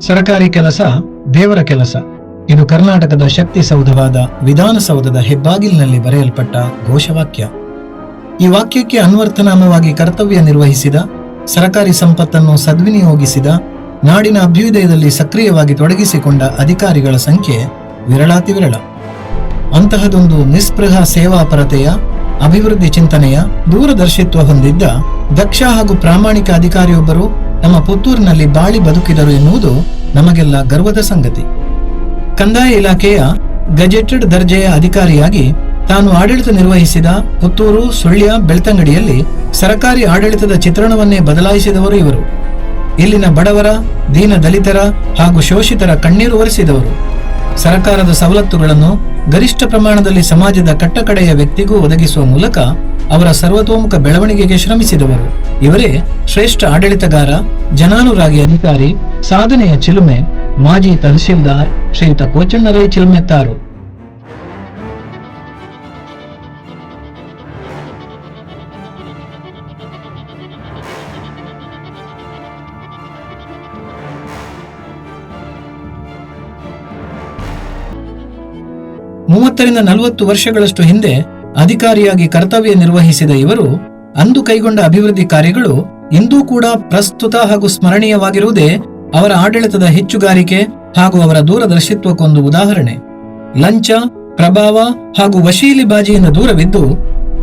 ಸರಕಾರಿ ಕೆಲಸ ದೇವರ ಕೆಲಸ. ಇದು ಕರ್ನಾಟಕದ ಶಕ್ತಿ ಸೌಧವಾದ ವಿಧಾನಸೌಧದ ಹೆಬ್ಬಾಗಿಲಿನಲ್ಲಿ ಬರೆಯಲ್ಪಟ್ಟ ಘೋಷವಾಕ್ಯ. ಈ ವಾಕ್ಯಕ್ಕೆ ಅನ್ವರ್ಥನಾಮವಾಗಿ ಕರ್ತವ್ಯ ನಿರ್ವಹಿಸಿದ, ಸರಕಾರಿ ಸಂಪತ್ತನ್ನು ಸದ್ವಿನಿಯೋಗಿಸಿದ, ನಾಡಿನ ಅಭ್ಯುದಯದಲ್ಲಿ ಸಕ್ರಿಯವಾಗಿ ತೊಡಗಿಸಿಕೊಂಡ ಅಧಿಕಾರಿಗಳ ಸಂಖ್ಯೆ ವಿರಳಾತಿ ವಿರಳ ಅಂತಹದೊಂದು ನಿಸ್ಪೃಹ ಸೇವಾಪರತೆಯ, ಅಭಿವೃದ್ಧಿ ಚಿಂತನೆಯ ದೂರದರ್ಶಿತ್ವ ಹೊಂದಿದ್ದ ದಕ್ಷ ಹಾಗೂ ಪ್ರಾಮಾಣಿಕ ಅಧಿಕಾರಿಯೊಬ್ಬರು ನಮ್ಮ ಪುತ್ತೂರಿನಲ್ಲಿ ಬಾಳಿ ಬದುಕಿದರು ಎನ್ನುವುದು ನಮಗೆಲ್ಲ ಗರ್ವದ ಸಂಗತಿ. ಕಂದಾಯ ಇಲಾಖೆಯ ಗಜೆಟೆಡ್ ದರ್ಜೆಯ ಅಧಿಕಾರಿಯಾಗಿ ತಾನು ಆಡಳಿತ ನಿರ್ವಹಿಸಿದ ಪುತ್ತೂರು ಸುಳ್ಯ ಬೆಳ್ತಂಗಡಿಯಲ್ಲಿ ಸರಕಾರಿ ಆಡಳಿತದ ಚಿತ್ರಣವನ್ನೇ ಬದಲಾಯಿಸಿದವರು ಇವರು. ಇಲ್ಲಿನ ಬಡವರ ದೀನ ದಲಿತರ ಹಾಗೂ ಶೋಷಿತರ ಕಣ್ಣೀರು ಒರೆಸಿದವರು. ಸರ್ಕಾರದ ಸವಲತ್ತುಗಳನ್ನು ಗರಿಷ್ಠ ಪ್ರಮಾಣದಲ್ಲಿ ಸಮಾಜದ ಕಟ್ಟಕಡೆಯ ವ್ಯಕ್ತಿಗೂ ಒದಗಿಸುವ ಮೂಲಕ ಅವರ ಸರ್ವತೋಮುಖ ಬೆಳವಣಿಗೆಗೆ ಶ್ರಮಿಸಿದವರು. ಇವರೇ ಶ್ರೇಷ್ಠ ಆಡಳಿತಗಾರ, ಜನಾನುರಾಗಿ ಅಧಿಕಾರಿ, ಸಾಧನೆಯ ಚಿಲುಮೆ, ಮಾಜಿ ತಹಸೀಲ್ದಾರ್ ಶ್ರೀಯುತ ಕೋಚಣ್ಣರೈ ಚಿಲ್ಮೆತ್ತಾರು. ಮೂವತ್ತರಿಂದ ನಲವತ್ತು ವರ್ಷಗಳಷ್ಟು ಹಿಂದೆ ಅಧಿಕಾರಿಯಾಗಿ ಕರ್ತವ್ಯ ನಿರ್ವಹಿಸಿದ ಇವರು, ಅಂದು ಕೈಗೊಂಡ ಅಭಿವೃದ್ಧಿ ಕಾರ್ಯಗಳು ಇಂದೂ ಕೂಡ ಪ್ರಸ್ತುತ ಹಾಗೂ ಸ್ಮರಣೀಯವಾಗಿರುವುದೇ ಅವರ ಆಡಳಿತದ ಹೆಚ್ಚುಗಾರಿಕೆ ಹಾಗೂ ಅವರ ದೂರದರ್ಶಿತ್ವಕ್ಕೊಂದು ಉದಾಹರಣೆ. ಲಂಚ, ಪ್ರಭಾವ ಹಾಗೂ ವಶೀಲಿ ವಶೀಲಿಬಾಜಿಯಿಂದ ದೂರವಿದ್ದು,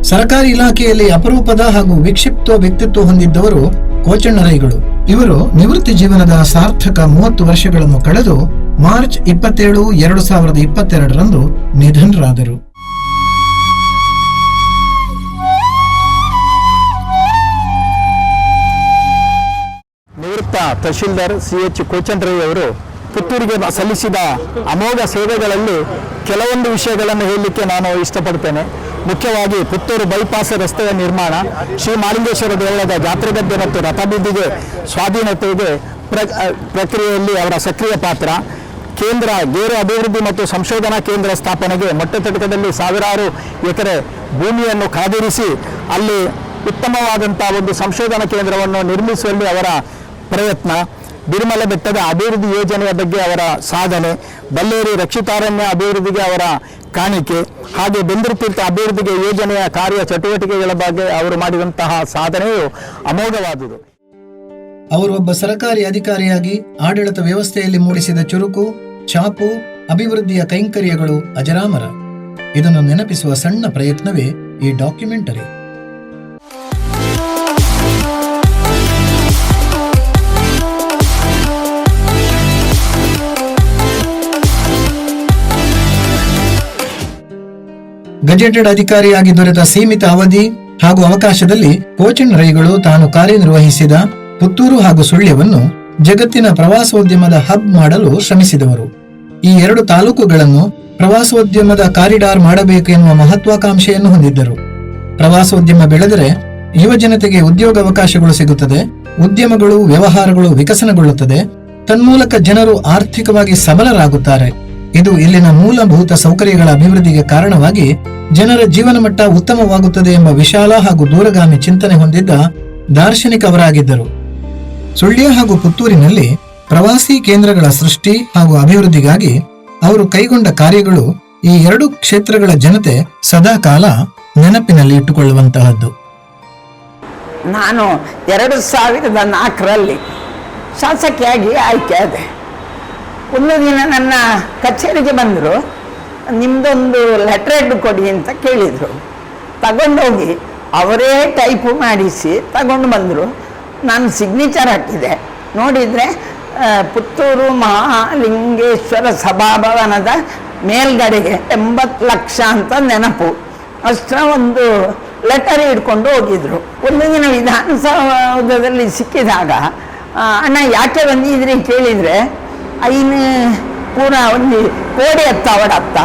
ಸರ್ಕಾರಿ ಇಲಾಖೆಯಲ್ಲಿ ಅಪರೂಪದ ಹಾಗೂ ವಿಕ್ಷಿಪ್ತ ವ್ಯಕ್ತಿತ್ವ ಹೊಂದಿದ್ದವರು ಕೋಚಣ್ಣರೈಗಳು ಇವರು ನಿವೃತ್ತಿ ಜೀವನದ ಸಾರ್ಥಕ ಮೂವತ್ತು ವರ್ಷಗಳನ್ನು ಕಳೆದು ಮಾರ್ಚ್ ಇಪ್ಪತ್ತೇಳು, ಎರಡು ಸಾವಿರದ ಇಪ್ಪತ್ತೆರಡರಂದು ನಿಧನರಾದರು. ನಿವೃತ್ತ ತಹಶೀಲ್ದಾರ್ ಸಿ ಎಚ್ ಕೋಚಂಡ್ರೈ ಅವರು ಪುತ್ತೂರಿಗೆ ಸಲ್ಲಿಸಿದ ಅಮೋಘ ಸೇವೆಗಳಲ್ಲಿ ಕೆಲವೊಂದು ವಿಷಯಗಳನ್ನು ಹೇಳಲಿಕ್ಕೆ ನಾನು ಇಷ್ಟಪಡ್ತೇನೆ. ಮುಖ್ಯವಾಗಿ ಪುತ್ತೂರು ಬೈಪಾಸ್ ರಸ್ತೆಯ ನಿರ್ಮಾಣ, ಶ್ರೀ ಮಾಲಿಂಗೇಶ್ವರ ದೇವಳದ ಜಾತ್ರೆಗದ್ದೆ ಮತ್ತು ರಥಬಿದ್ದಿಗೆ ಸ್ವಾಧೀನತೆಗೆ ಪ್ರ ಪ್ರಕ್ರಿಯೆಯಲ್ಲಿ ಅವರ ಸಕ್ರಿಯ ಪಾತ್ರ. ಕೇಂದ್ರ ಬೇರೆ ಅಭಿವೃದ್ಧಿ ಮತ್ತು ಸಂಶೋಧನಾ ಕೇಂದ್ರ ಸ್ಥಾಪನೆಗೆ ಮೊಟ್ಟತಟಕದಲ್ಲಿ ಸಾವಿರಾರು ಎಕರೆ ಭೂಮಿಯನ್ನು ಕಾದಿರಿಸಿ ಅಲ್ಲಿ ಉತ್ತಮವಾದಂಥ ಒಂದು ಸಂಶೋಧನಾ ಕೇಂದ್ರವನ್ನು ನಿರ್ಮಿಸುವಲ್ಲಿ ಅವರ ಪ್ರಯತ್ನ. ಬಿರುಮಲೆ ಬೆಟ್ಟದ ಅಭಿವೃದ್ಧಿ ಯೋಜನೆಯ ಬಗ್ಗೆ ಅವರ ಸಾಧನೆ, ಬಲ್ಲೇರಿ ರಕ್ಷಿತಾರಣ್ಯ ಅಭಿವೃದ್ಧಿಗೆ ಅವರ ಕಾಣಿಕೆ, ಹಾಗೆ ಬೆಂದರುತೀರ್ಥ ಅಭಿವೃದ್ಧಿಗೆ ಯೋಜನೆಯ ಕಾರ್ಯ ಚಟುವಟಿಕೆಗಳ ಬಗ್ಗೆ ಅವರು ಮಾಡಿದಂತಹ ಸಾಧನೆಯು ಅಮೋಘವಾದುದು. ಅವರು ಒಬ್ಬ ಸರಕಾರಿ ಅಧಿಕಾರಿಯಾಗಿ ಆಡಳಿತ ವ್ಯವಸ್ಥೆಯಲ್ಲಿ ಮೂಡಿಸಿದ ಚುರುಕು ಛಾಪು, ಅಭಿವೃದ್ಧಿಯ ಕೈಂಕರ್ಯಗಳು ಅಜರಾಮರ. ಇದನ್ನು ನೆನಪಿಸುವ ಸಣ್ಣ ಪ್ರಯತ್ನವೇ ಈ ಡಾಕ್ಯುಮೆಂಟರಿ. ಗಜೆಟೆಡ್ ಅಧಿಕಾರಿಯಾಗಿ ದೊರೆತ ಸೀಮಿತ ಅವಧಿ ಹಾಗೂ ಅವಕಾಶದಲ್ಲಿ ಕೋಚಿನ್ ರೈಗಳು ತಾನು ಕಾರ್ಯನಿರ್ವಹಿಸಿದ ಪುತ್ತೂರು ಹಾಗೂ ಸುಳ್ಯವನ್ನು ಜಗತ್ತಿನ ಪ್ರವಾಸೋದ್ಯಮದ ಹಬ್ ಮಾಡಲು ಶ್ರಮಿಸಿದವರು. ಈ ಎರಡು ತಾಲೂಕುಗಳನ್ನು ಪ್ರವಾಸೋದ್ಯಮದ ಕಾರಿಡಾರ್ ಮಾಡಬೇಕು ಎನ್ನುವ ಮಹತ್ವಾಕಾಂಕ್ಷೆಯನ್ನು ಹೊಂದಿದ್ದರು. ಪ್ರವಾಸೋದ್ಯಮ ಬೆಳೆದರೆ ಯುವ ಜನತೆಗೆ ಉದ್ಯೋಗಾವಕಾಶಗಳು ಸಿಗುತ್ತದೆ, ಉದ್ಯಮಗಳು, ವ್ಯವಹಾರಗಳು ವಿಕಸನಗೊಳ್ಳುತ್ತದೆ, ತನ್ಮೂಲಕ ಜನರು ಆರ್ಥಿಕವಾಗಿ ಸಬಲರಾಗುತ್ತಾರೆ. ಇದು ಇಲ್ಲಿನ ಮೂಲಭೂತ ಸೌಕರ್ಯಗಳ ಅಭಿವೃದ್ಧಿಗೆ ಕಾರಣವಾಗಿ ಜನರ ಜೀವನ ಮಟ್ಟ ಉತ್ತಮವಾಗುತ್ತದೆ ಎಂಬ ವಿಶಾಲ ಹಾಗೂ ದೂರಗಾಮಿ ಚಿಂತನೆ ಹೊಂದಿದ್ದ ದಾರ್ಶನಿಕ ಅವರಾಗಿದ್ದರು ಸುಳ್ಯ ಹಾಗೂ ಪುತ್ತೂರಿನಲ್ಲಿ ಪ್ರವಾಸಿ ಕೇಂದ್ರಗಳ ಸೃಷ್ಟಿ ಹಾಗೂ ಅಭಿವೃದ್ಧಿಗಾಗಿ ಅವರು ಕೈಗೊಂಡ ಕಾರ್ಯಗಳು ಈ ಎರಡು ಕ್ಷೇತ್ರಗಳ ಜನತೆ ಸದಾಕಾಲ ನೆನಪಿನಲ್ಲಿ ಇಟ್ಟುಕೊಳ್ಳುವಂತಹದ್ದು. ನಾನು ಎರಡು ಸಾವಿರದ ನಾಲ್ಕರಲ್ಲಿ ಶಾಸಕಿಯಾಗಿ ಆಯ್ಕೆಯಾದೆ ಒಂದು ದಿನ ನನ್ನ ಕಚೇರಿಗೆ ಬಂದರು ನಿಮ್ಮದೊಂದು ಲೆಟ್ರೆಡ್ ಕೊಡಿ ಅಂತ ಕೇಳಿದರು. ತಗೊಂಡೋಗಿ ಅವರೇ ಟೈಪು ಮಾಡಿಸಿ ತಗೊಂಡು ಬಂದರು. ನಾನು ಸಿಗ್ನೇಚರ್ ಹಾಕಿದೆ. ನೋಡಿದರೆ ಪುತ್ತೂರು ಮಹಾಲಿಂಗೇಶ್ವರ ಸಭಾಭವನದ ಮೇಲ್ಗಡೆಗೆ ಎಂಬತ್ತು ಲಕ್ಷ ಅಂತ ನೆನಪು. ಅಷ್ಟ ಒಂದು ಲೆಟರ್ ಹಿಡ್ಕೊಂಡು ಹೋಗಿದ್ರು. ಒಂದು ದಿನ ವಿಧಾನಸೌಧದಲ್ಲಿ ಸಿಕ್ಕಿದಾಗ ಅಣ್ಣ ಯಾಕೆ ಬಂದಿದ್ರಿ ಕೇಳಿದರೆ ಐನು ಪೂರ ಒಂದು ಕೋಡಿ ಎತ್ತಾವಡತ್ತ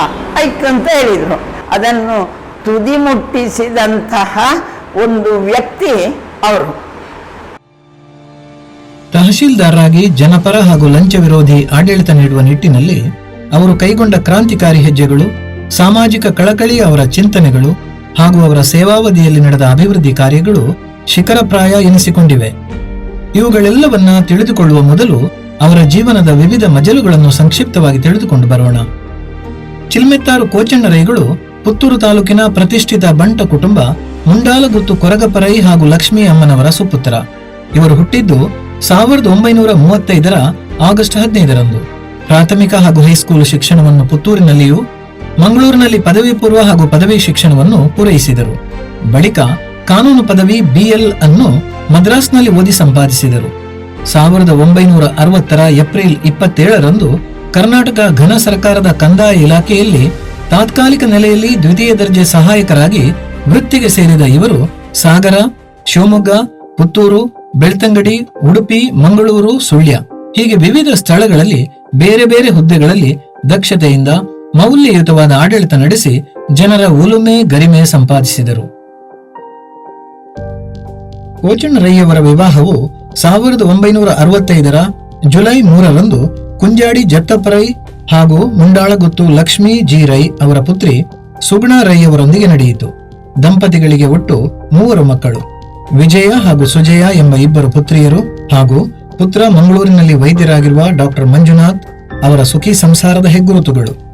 ಐಕ್ ಅಂತ ಹೇಳಿದರು. ಅದನ್ನು ತುದಿ ಮುಟ್ಟಿಸಿದಂತಹ ಒಂದು ವ್ಯಕ್ತಿ ಅವರು. ತಹಶೀಲ್ದಾರರಾಗಿ ಜನಪರ ಹಾಗೂ ಲಂಚ ವಿರೋಧಿ ಆಡಳಿತ ನೀಡುವ ನಿಟ್ಟಿನಲ್ಲಿ ಅವರು ಕೈಗೊಂಡ ಕ್ರಾಂತಿಕಾರಿ ಹೆಜ್ಜೆಗಳು, ಸಾಮಾಜಿಕ ಕಳಕಳಿ ಅವರ ಚಿಂತನೆಗಳು ಹಾಗೂ ಅವರ ಸೇವಾವಧಿಯಲ್ಲಿ ನಡೆದ ಅಭಿವೃದ್ಧಿ ಕಾರ್ಯಗಳು ಶಿಖರಪ್ರಾಯ ಎನಿಸಿಕೊಂಡಿವೆ. ಇವುಗಳೆಲ್ಲವನ್ನ ತಿಳಿದುಕೊಳ್ಳುವ ಮೊದಲು ಅವರ ಜೀವನದ ವಿವಿಧ ಮಜಲುಗಳನ್ನು ಸಂಕ್ಷಿಪ್ತವಾಗಿ ತಿಳಿದುಕೊಂಡು ಬರೋಣ. ಚಿಲ್ಮೆತ್ತಾರು ಕೋಚಣ್ಣರೈಗಳು ಪುತ್ತೂರು ತಾಲೂಕಿನ ಪ್ರತಿಷ್ಠಿತ ಬಂಟ ಕುಟುಂಬ ಮುಂಡಾಲಗುತ್ತು ಕೊರಗಪರೈ ಹಾಗೂ ಲಕ್ಷ್ಮೀ ಅಮ್ಮನವರ ಸುಪುತ್ರ. ಇವರು ಹುಟ್ಟಿದ್ದು ಸಾವಿರದ ಒಂಬೈನೂರ ಮೂವತ್ತೈದರ ಆಗಸ್ಟ್ ಹದಿನೈದರಂದು ಪ್ರಾಥಮಿಕ ಹಾಗೂ ಹೈಸ್ಕೂಲ್ ಶಿಕ್ಷಣವನ್ನು ಪುತ್ತೂರಿನಲ್ಲಿಯೂ, ಮಂಗಳೂರಿನಲ್ಲಿ ಪದವಿ ಪೂರ್ವ ಹಾಗೂ ಪದವಿ ಶಿಕ್ಷಣವನ್ನು ಪೂರೈಸಿದರು. ಬಳಿಕ ಕಾನೂನು ಪದವಿ ಬಿಎಲ್ ಅನ್ನು ಮದ್ರಾಸ್ನಲ್ಲಿ ಓದಿ ಸಂಪಾದಿಸಿದರು. ಸಾವಿರದ ಒಂಬೈನೂರ ಅರವತ್ತರ ಏಪ್ರಿಲ್ ಇಪ್ಪತ್ತೇಳರಂದು ಕರ್ನಾಟಕ ಘನ ಸರ್ಕಾರದ ಕಂದಾಯ ಇಲಾಖೆಯಲ್ಲಿ ತಾತ್ಕಾಲಿಕ ನೆಲೆಯಲ್ಲಿ ದ್ವಿತೀಯ ದರ್ಜೆ ಸಹಾಯಕರಾಗಿ ವೃತ್ತಿಗೆ ಸೇರಿದ ಇವರು ಸಾಗರ, ಶಿವಮೊಗ್ಗ, ಪುತ್ತೂರು ಬೆಳ್ತಂಗಡಿ, ಉಡುಪಿ, ಮಂಗಳೂರು, ಸುಳ್ಯ. ಹೀಗೆ ವಿವಿಧ ಸ್ಥಳಗಳಲ್ಲಿ ಬೇರೆ ಬೇರೆ ಹುದ್ದೆಗಳಲ್ಲಿ ದಕ್ಷತೆಯಿಂದ ಮೌಲ್ಯಯುತವಾದ ಆಡಳಿತ ನಡೆಸಿ ಜನರ ಉಲುಮೆ ಗರಿಮೆ ಸಂಪಾದಿಸಿದರು. ಕೋಚಣ್ಣರಯ್ಯವರ ವಿವಾಹವು ಸಾವಿರದ ಒಂಬೈನೂರ ಅರವತ್ತೈದರ ಜುಲೈ ಮೂರರಂದು ಕುಂಜಾಡಿ ಜತ್ತಪ್ಪರೈ ಹಾಗೂ ಮುಂಡಾಳಗುತ್ತು ಲಕ್ಷ್ಮೀ ಜಿ ರೈ ಅವರ ಪುತ್ರಿ ಸುಗುಣಾ ರೈಯವರೊಂದಿಗೆ ನಡೆಯಿತು. ದಂಪತಿಗಳಿಗೆ ಒಟ್ಟು ಮೂವರು ಮಕ್ಕಳು. ವಿಜಯ ಹಾಗೂ ಸುಜಯ ಎಂಬ ಇಬ್ಬರು ಪುತ್ರಿಯರು ಹಾಗೂ ಪುತ್ರ ಮಂಗಳೂರಿನಲ್ಲಿ ವೈದ್ಯರಾಗಿರುವ ಡಾಕ್ಟರ್ ಮಂಜುನಾಥ್ ಅವರ ಸುಖಿ ಸಂಸಾರದ ಹೆಗ್ಗುರುತುಗಳು.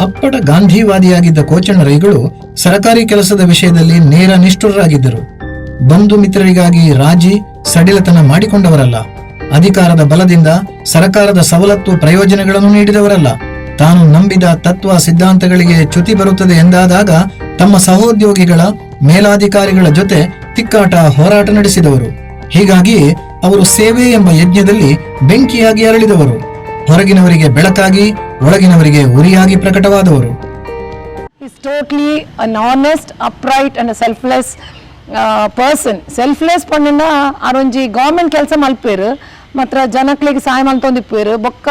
ಅಪ್ಪಟ ಗಾಂಧಿವಾದಿಯಾಗಿದ್ದ ಕೋಚಣ್ಣ ರೈಗಳು ಸರಕಾರಿ ಕೆಲಸದ ವಿಷಯದಲ್ಲಿ ನೇರ ನಿಷ್ಠುರರಾಗಿದ್ದರು. ಬಂಧು ಮಿತ್ರರಿಗಾಗಿ ರಾಜಿ, ಸಡಿಲತನ ಮಾಡಿಕೊಂಡವರಲ್ಲ. ಅಧಿಕಾರದ ಬಲದಿಂದ ಸರಕಾರದ ಸವಲತ್ತು ಪ್ರಯೋಜನಗಳನ್ನು ನೀಡಿದವರಲ್ಲ. ತಾನು ನಂಬಿದ ತತ್ವ ಸಿದ್ಧಾಂತಗಳಿಗೆ ಚ್ಯುತಿ ಬರುತ್ತದೆ ಎಂದಾದಾಗ ತಮ್ಮ ಸಹೋದ್ಯೋಗಿಗಳ ಮೇಲಾಧಿಕಾರಿಗಳ ಜೊತೆ ತಿಕ್ಕಾಟ ಹೋರಾಟ ನಡೆಸಿದವರು. ಹೀಗಾಗಿ ಅವರು ಸೇವೆ ಎಂಬ ಯಜ್ಞದಲ್ಲಿ ಬೆಂಕಿಯಾಗಿ ಅರಳಿದವರು. ಹೊರಗಿನವರಿಗೆ ಬೆಳಕಾಗಿ ಒಳಗಿನವರಿಗೆ ಉರಿಯಾಗಿ ಪ್ರಕಟವಾದವರು. He's totally a selfless uh, person. Selfless ಪಂಡಿನ ಅರೊಂಜಿ ಗೌರ್ಮೆಂಟ್ ಕೆಲಸ ಮಲ್ಪೇರು ಮಾತ್ರ ಜನಕ್ಲಿಗೆ ಸಹಾಯ ಮಲ್ತೊಂದಿಪ್ಪೇರು ಬೊಕ್ಕ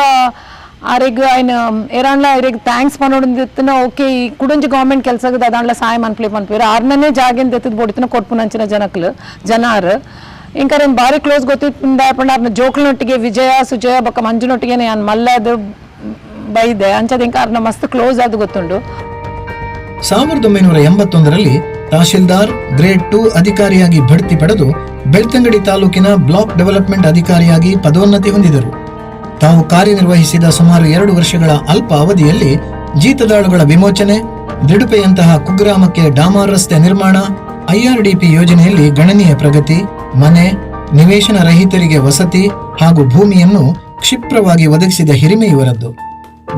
ಆರೆಗ್ ఆయన ಏರಾಣ್ಲ ಅವ್ರಿಗೆ ಥ್ಯಾಂಕ್ಸ್ ಪನ್ನೋಡಿನ ಓಕೆ ಈ ಕುಡಂಜಿ ಗೌರ್ಮೆಂಟ್ ಕೆಲಸದ ಅದಾಣ್ಲ ಸಹಾಯ ಮನ್ಪ್ಲೆ ಪನ್ಪೇರು ಆರ್ನನೇ ಜಾಗಿಂದ ಎತ್ತದ ಬೊಡಿತನ ಕೊಟ್ಪುನಂಚಿನ ಜನಕ್ಲು ಜನಾರು ఇంకా నేను భారీ క్లోజ్ ಗೊತ್ತಿತ್ತು ಅರ್ನ ಜೋಕ್ಲನೊಟ್ಟಿಗೆ ವಿಜಯ ಸುಜಯ ಬೊಕ್ಕ ಮಂಜುನೊಟ್ಟಿಗೆ ನಾನು ಮಲ್ಲದು ಬೈದೆ ಅಂಚದ ಇಂಕ ಅರ್ನ ಮಸ್ತ್ ಕ್ಲೋಸ್ ಆದ್ ಗೊತ್ತುಂಡು ಸಾವಿರದ ಒಂಬೈನೂರ ಎಂಬತ್ತೊಂದರಲ್ಲಿ ತಹಶೀಲ್ದಾರ್ ಗ್ರೇಡ್ ಟೂ ಅಧಿಕಾರಿಯಾಗಿ ಬಡ್ತಿ ಪಡೆದು ಬೆಳ್ತಂಗಡಿ ತಾಲೂಕಿನ ಬ್ಲಾಕ್ ಡೆವಲಪ್ಮೆಂಟ್ ಅಧಿಕಾರಿಯಾಗಿ ಪದೋನ್ನತಿ ಹೊಂದಿದರು ತಾವು ಕಾರ್ಯನಿರ್ವಹಿಸಿದ ಸುಮಾರು ಎರಡು ವರ್ಷಗಳ ಅಲ್ಪ ಅವಧಿಯಲ್ಲಿ ಜೀತದಾಳುಗಳ ವಿಮೋಚನೆ, ದಿಡುಪೆಯಂತಹ ಕುಗ್ರಾಮಕ್ಕೆ ಡಾಮಾರ್ ರಸ್ತೆ ನಿರ್ಮಾಣ ಐಆರ್ಡಿಪಿ ಯೋಜನೆಯಲ್ಲಿ ಗಣನೀಯ ಪ್ರಗತಿ, ಮನೆ, ನಿವೇಶನ ರಹಿತರಿಗೆ ವಸತಿ ಹಾಗೂ ಭೂಮಿಯನ್ನು ಕ್ಷಿಪ್ರವಾಗಿ ಒದಗಿಸಿದ ಹಿರಿಮೆ ಇವರದ್ದು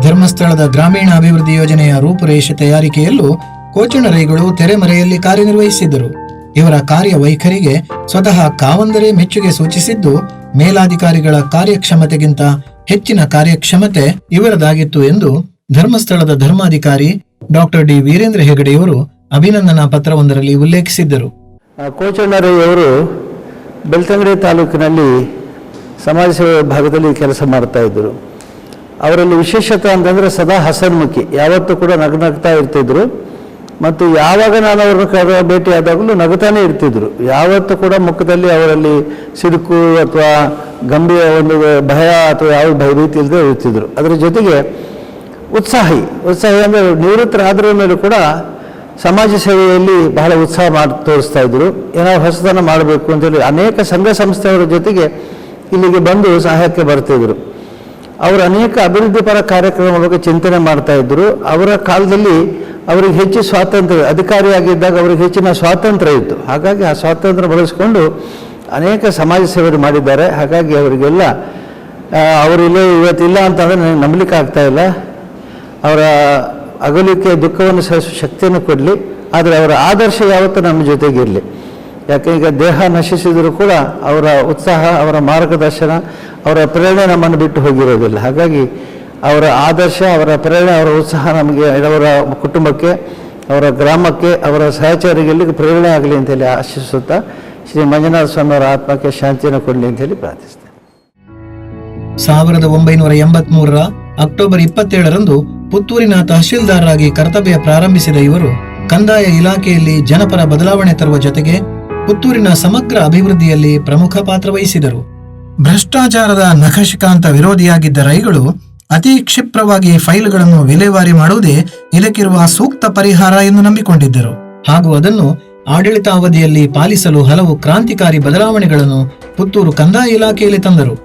ಧರ್ಮಸ್ಥಳದ ಗ್ರಾಮೀಣ ಅಭಿವೃದ್ಧಿ ಯೋಜನೆಯ ರೂಪುರೇಷೆ ತಯಾರಿಕೆಯಲ್ಲೂ ಕೋಚಣರೈಗಳು ತೆರೆಮರೆಯಲ್ಲಿ ಕಾರ್ಯನಿರ್ವಹಿಸಿದ್ದರು. ಇವರ ಕಾರ್ಯವೈಖರಿಗೆ ಸ್ವತಃ ಕಾವಂದರೇ ಮೆಚ್ಚುಗೆ ಸೂಚಿಸಿದ್ದು ಮೇಲಾಧಿಕಾರಿಗಳ ಕಾರ್ಯಕ್ಷಮತೆಗಿಂತ ಹೆಚ್ಚಿನ ಕಾರ್ಯಕ್ಷಮತೆ ಇವರದಾಗಿತ್ತು ಎಂದು ಧರ್ಮಸ್ಥಳದ ಧರ್ಮಾಧಿಕಾರಿ ಡಾಕ್ಟರ್ ಡಿ ವೀರೇಂದ್ರ ಹೆಗಡೆಯವರು ಅಭಿನಂದನಾ ಪತ್ರವೊಂದರಲ್ಲಿ ಉಲ್ಲೇಖಿಸಿದ್ದರು. ಕೋಚಣ್ಣರಯ್ಯವರು ಬೆಳ್ತಂಗಡಿ ತಾಲೂಕಿನಲ್ಲಿ ಸಮಾಜ ಸೇವೆ ಭಾಗದಲ್ಲಿ ಕೆಲಸ ಮಾಡ್ತಾ ಇದ್ದರು. ಅವರಲ್ಲಿ ವಿಶೇಷತೆ ಅಂತಂದರೆ ಸದಾ ಹಸನ್ಮುಖಿ. ಯಾವತ್ತೂ ಕೂಡ ನಗ್ನಗ್ತಾ ಇರ್ತಿದ್ರು. ಮತ್ತು ಯಾವಾಗ ನಾನು ಅವ್ರನ್ನ ಕರೆ ಭೇಟಿಯಾದಾಗಲೂ ನಗುತ್ತಾನೆ ಇರ್ತಿದ್ರು. ಯಾವತ್ತೂ ಕೂಡ ಮುಖದಲ್ಲಿ ಅವರಲ್ಲಿ ಸಿಡುಕು ಅಥವಾ ಗಂಭೀರ ಒಂದು ಭಯ ಅಥವಾ ಯಾವ ಭಯ ರೀತಿ ಇಲ್ಲದೆ ಇರ್ತಿದ್ರು. ಅದರ ಜೊತೆಗೆ ಉತ್ಸಾಹಿ ಉತ್ಸಾಹಿ ಅಂದರೆ ನಿವೃತ್ತರಾದ್ರ ಮೇಲೂ ಕೂಡ ಸಮಾಜ ಸೇವೆಯಲ್ಲಿ ಬಹಳ ಉತ್ಸಾಹ ಮಾಡಿ, ತೋರಿಸ್ತಾ ಇದ್ರು. ಏನೋ ಹೊಸತನ ಮಾಡಬೇಕು ಅಂತೇಳಿ ಅನೇಕ ಸಂಘ ಸಂಸ್ಥೆಯವರ ಜೊತೆಗೆ ಇಲ್ಲಿಗೆ ಬಂದು ಸಹಾಯಕ್ಕೆ ಬರ್ತಿದ್ರು ಅವರು ಅನೇಕ ಅಭಿವೃದ್ಧಿ ಪರ ಕಾರ್ಯಕ್ರಮಗಳ ಬಗ್ಗೆ ಚಿಂತನೆ ಮಾಡ್ತಾ ಇದ್ರು. ಅವರ ಕಾಲದಲ್ಲಿ ಅವರಿಗೆ ಹೆಚ್ಚು ಸ್ವಾತಂತ್ರ್ಯ, ಅಧಿಕಾರಿಯಾಗಿದ್ದಾಗ ಅವ್ರಿಗೆ ಹೆಚ್ಚಿನ ಸ್ವಾತಂತ್ರ್ಯ ಇತ್ತು. ಹಾಗಾಗಿ ಆ ಸ್ವಾತಂತ್ರ್ಯ ಬಳಸಿಕೊಂಡು ಅನೇಕ ಸಮಾಜ ಸೇವೆ ಮಾಡಿದ್ದಾರೆ. ಹಾಗಾಗಿ ಅವರಿಗೆಲ್ಲ ಅವರಿಲ್ಲ ಅವರಿಲ್ಲೇ ಇವತ್ತಿಲ್ಲ ಅಂತಂದರೆ ನನಗೆ ನಂಬಲಿಕ್ಕೆ ಆಗ್ತಾ ಇಲ್ಲ. ಅವರ ಅಗಲಿಕೆ ದುಃಖವನ್ನು ಸಹಿಸುವ ಶಕ್ತಿಯನ್ನು ಕೊಡಲಿ. ಆದರೆ ಅವರ ಆದರ್ಶ ಯಾವತ್ತೂ ನಮ್ಮ ಜೊತೆಗಿರಲಿ ಯಾಕೆ ಈಗ ದೇಹ ನಶಿಸಿದರೂ ಕೂಡ ಅವರ ಉತ್ಸಾಹ, ಅವರ ಮಾರ್ಗದರ್ಶನ, ಅವರ ಪ್ರೇರಣೆ ನಮ್ಮನ್ನು ಬಿಟ್ಟು ಹೋಗಿರೋದಿಲ್ಲ. ಹಾಗಾಗಿ ಅವರ ಆದರ್ಶ, ಅವರ ಪ್ರೇರಣೆ, ಅವರ ಉತ್ಸಾಹ ನಮಗೆ, ಅವರ ಕುಟುಂಬಕ್ಕೆ, ಅವರ ಗ್ರಾಮಕ್ಕೆ, ಅವರ ಸಹಚರಿಗೆಲ್ಲಿಗೆ ಪ್ರೇರಣೆ ಆಗಲಿ ಅಂತೇಳಿ ಆಶಿಸುತ್ತಾ ಶ್ರೀ ಮಂಜುನಾಥ ಸ್ವಾಮಿ ಅವರ ಆತ್ಮಕ್ಕೆ ಶಾಂತಿಯನ್ನು ಕೊಡಲಿ ಅಂತೇಳಿ ಪ್ರಾರ್ಥಿಸ್ತೇನೆ ಸಾವಿರದ ಒಂಬೈನೂರ ಎಂಬತ್ಮೂರರ ಅಕ್ಟೋಬರ್ ಇಪ್ಪತ್ತೇಳರಂದು ಪುತ್ತೂರಿನ ತಹಶೀಲ್ದಾರರಾಗಿ ಕರ್ತವ್ಯ ಪ್ರಾರಂಭಿಸಿದ ಇವರು ಕಂದಾಯ ಇಲಾಖೆಯಲ್ಲಿ ಜನಪರ ಬದಲಾವಣೆ ತರುವ ಜೊತೆಗೆ ಪುತ್ತೂರಿನ ಸಮಗ್ರ ಅಭಿವೃದ್ಧಿಯಲ್ಲಿ ಪ್ರಮುಖ ಪಾತ್ರ ವಹಿಸಿದರು. ಭ್ರಷ್ಟಾಚಾರದ ನಖಶಿಕಾಂತ ವಿರೋಧಿಯಾಗಿದ್ದ ರೈಗಳು ಅತಿ ಕ್ಷಿಪ್ರವಾಗಿ ಫೈಲ್ಗಳನ್ನು ವಿಲೇವಾರಿ ಮಾಡುವುದೇ ಇದಕ್ಕಿರುವ ಸೂಕ್ತ ಪರಿಹಾರ ಎಂದು ನಂಬಿಕೊಂಡಿದ್ದರು. ಹಾಗೂ ಅದನ್ನು ಆಡಳಿತಾವಧಿಯಲ್ಲಿ ಪಾಲಿಸಲು ಹಲವು ಕ್ರಾಂತಿಕಾರಿ ಬದಲಾವಣೆಗಳನ್ನು ಪುತ್ತೂರು ಕಂದಾಯ ಇಲಾಖೆಯಲ್ಲಿ ತಂದರು.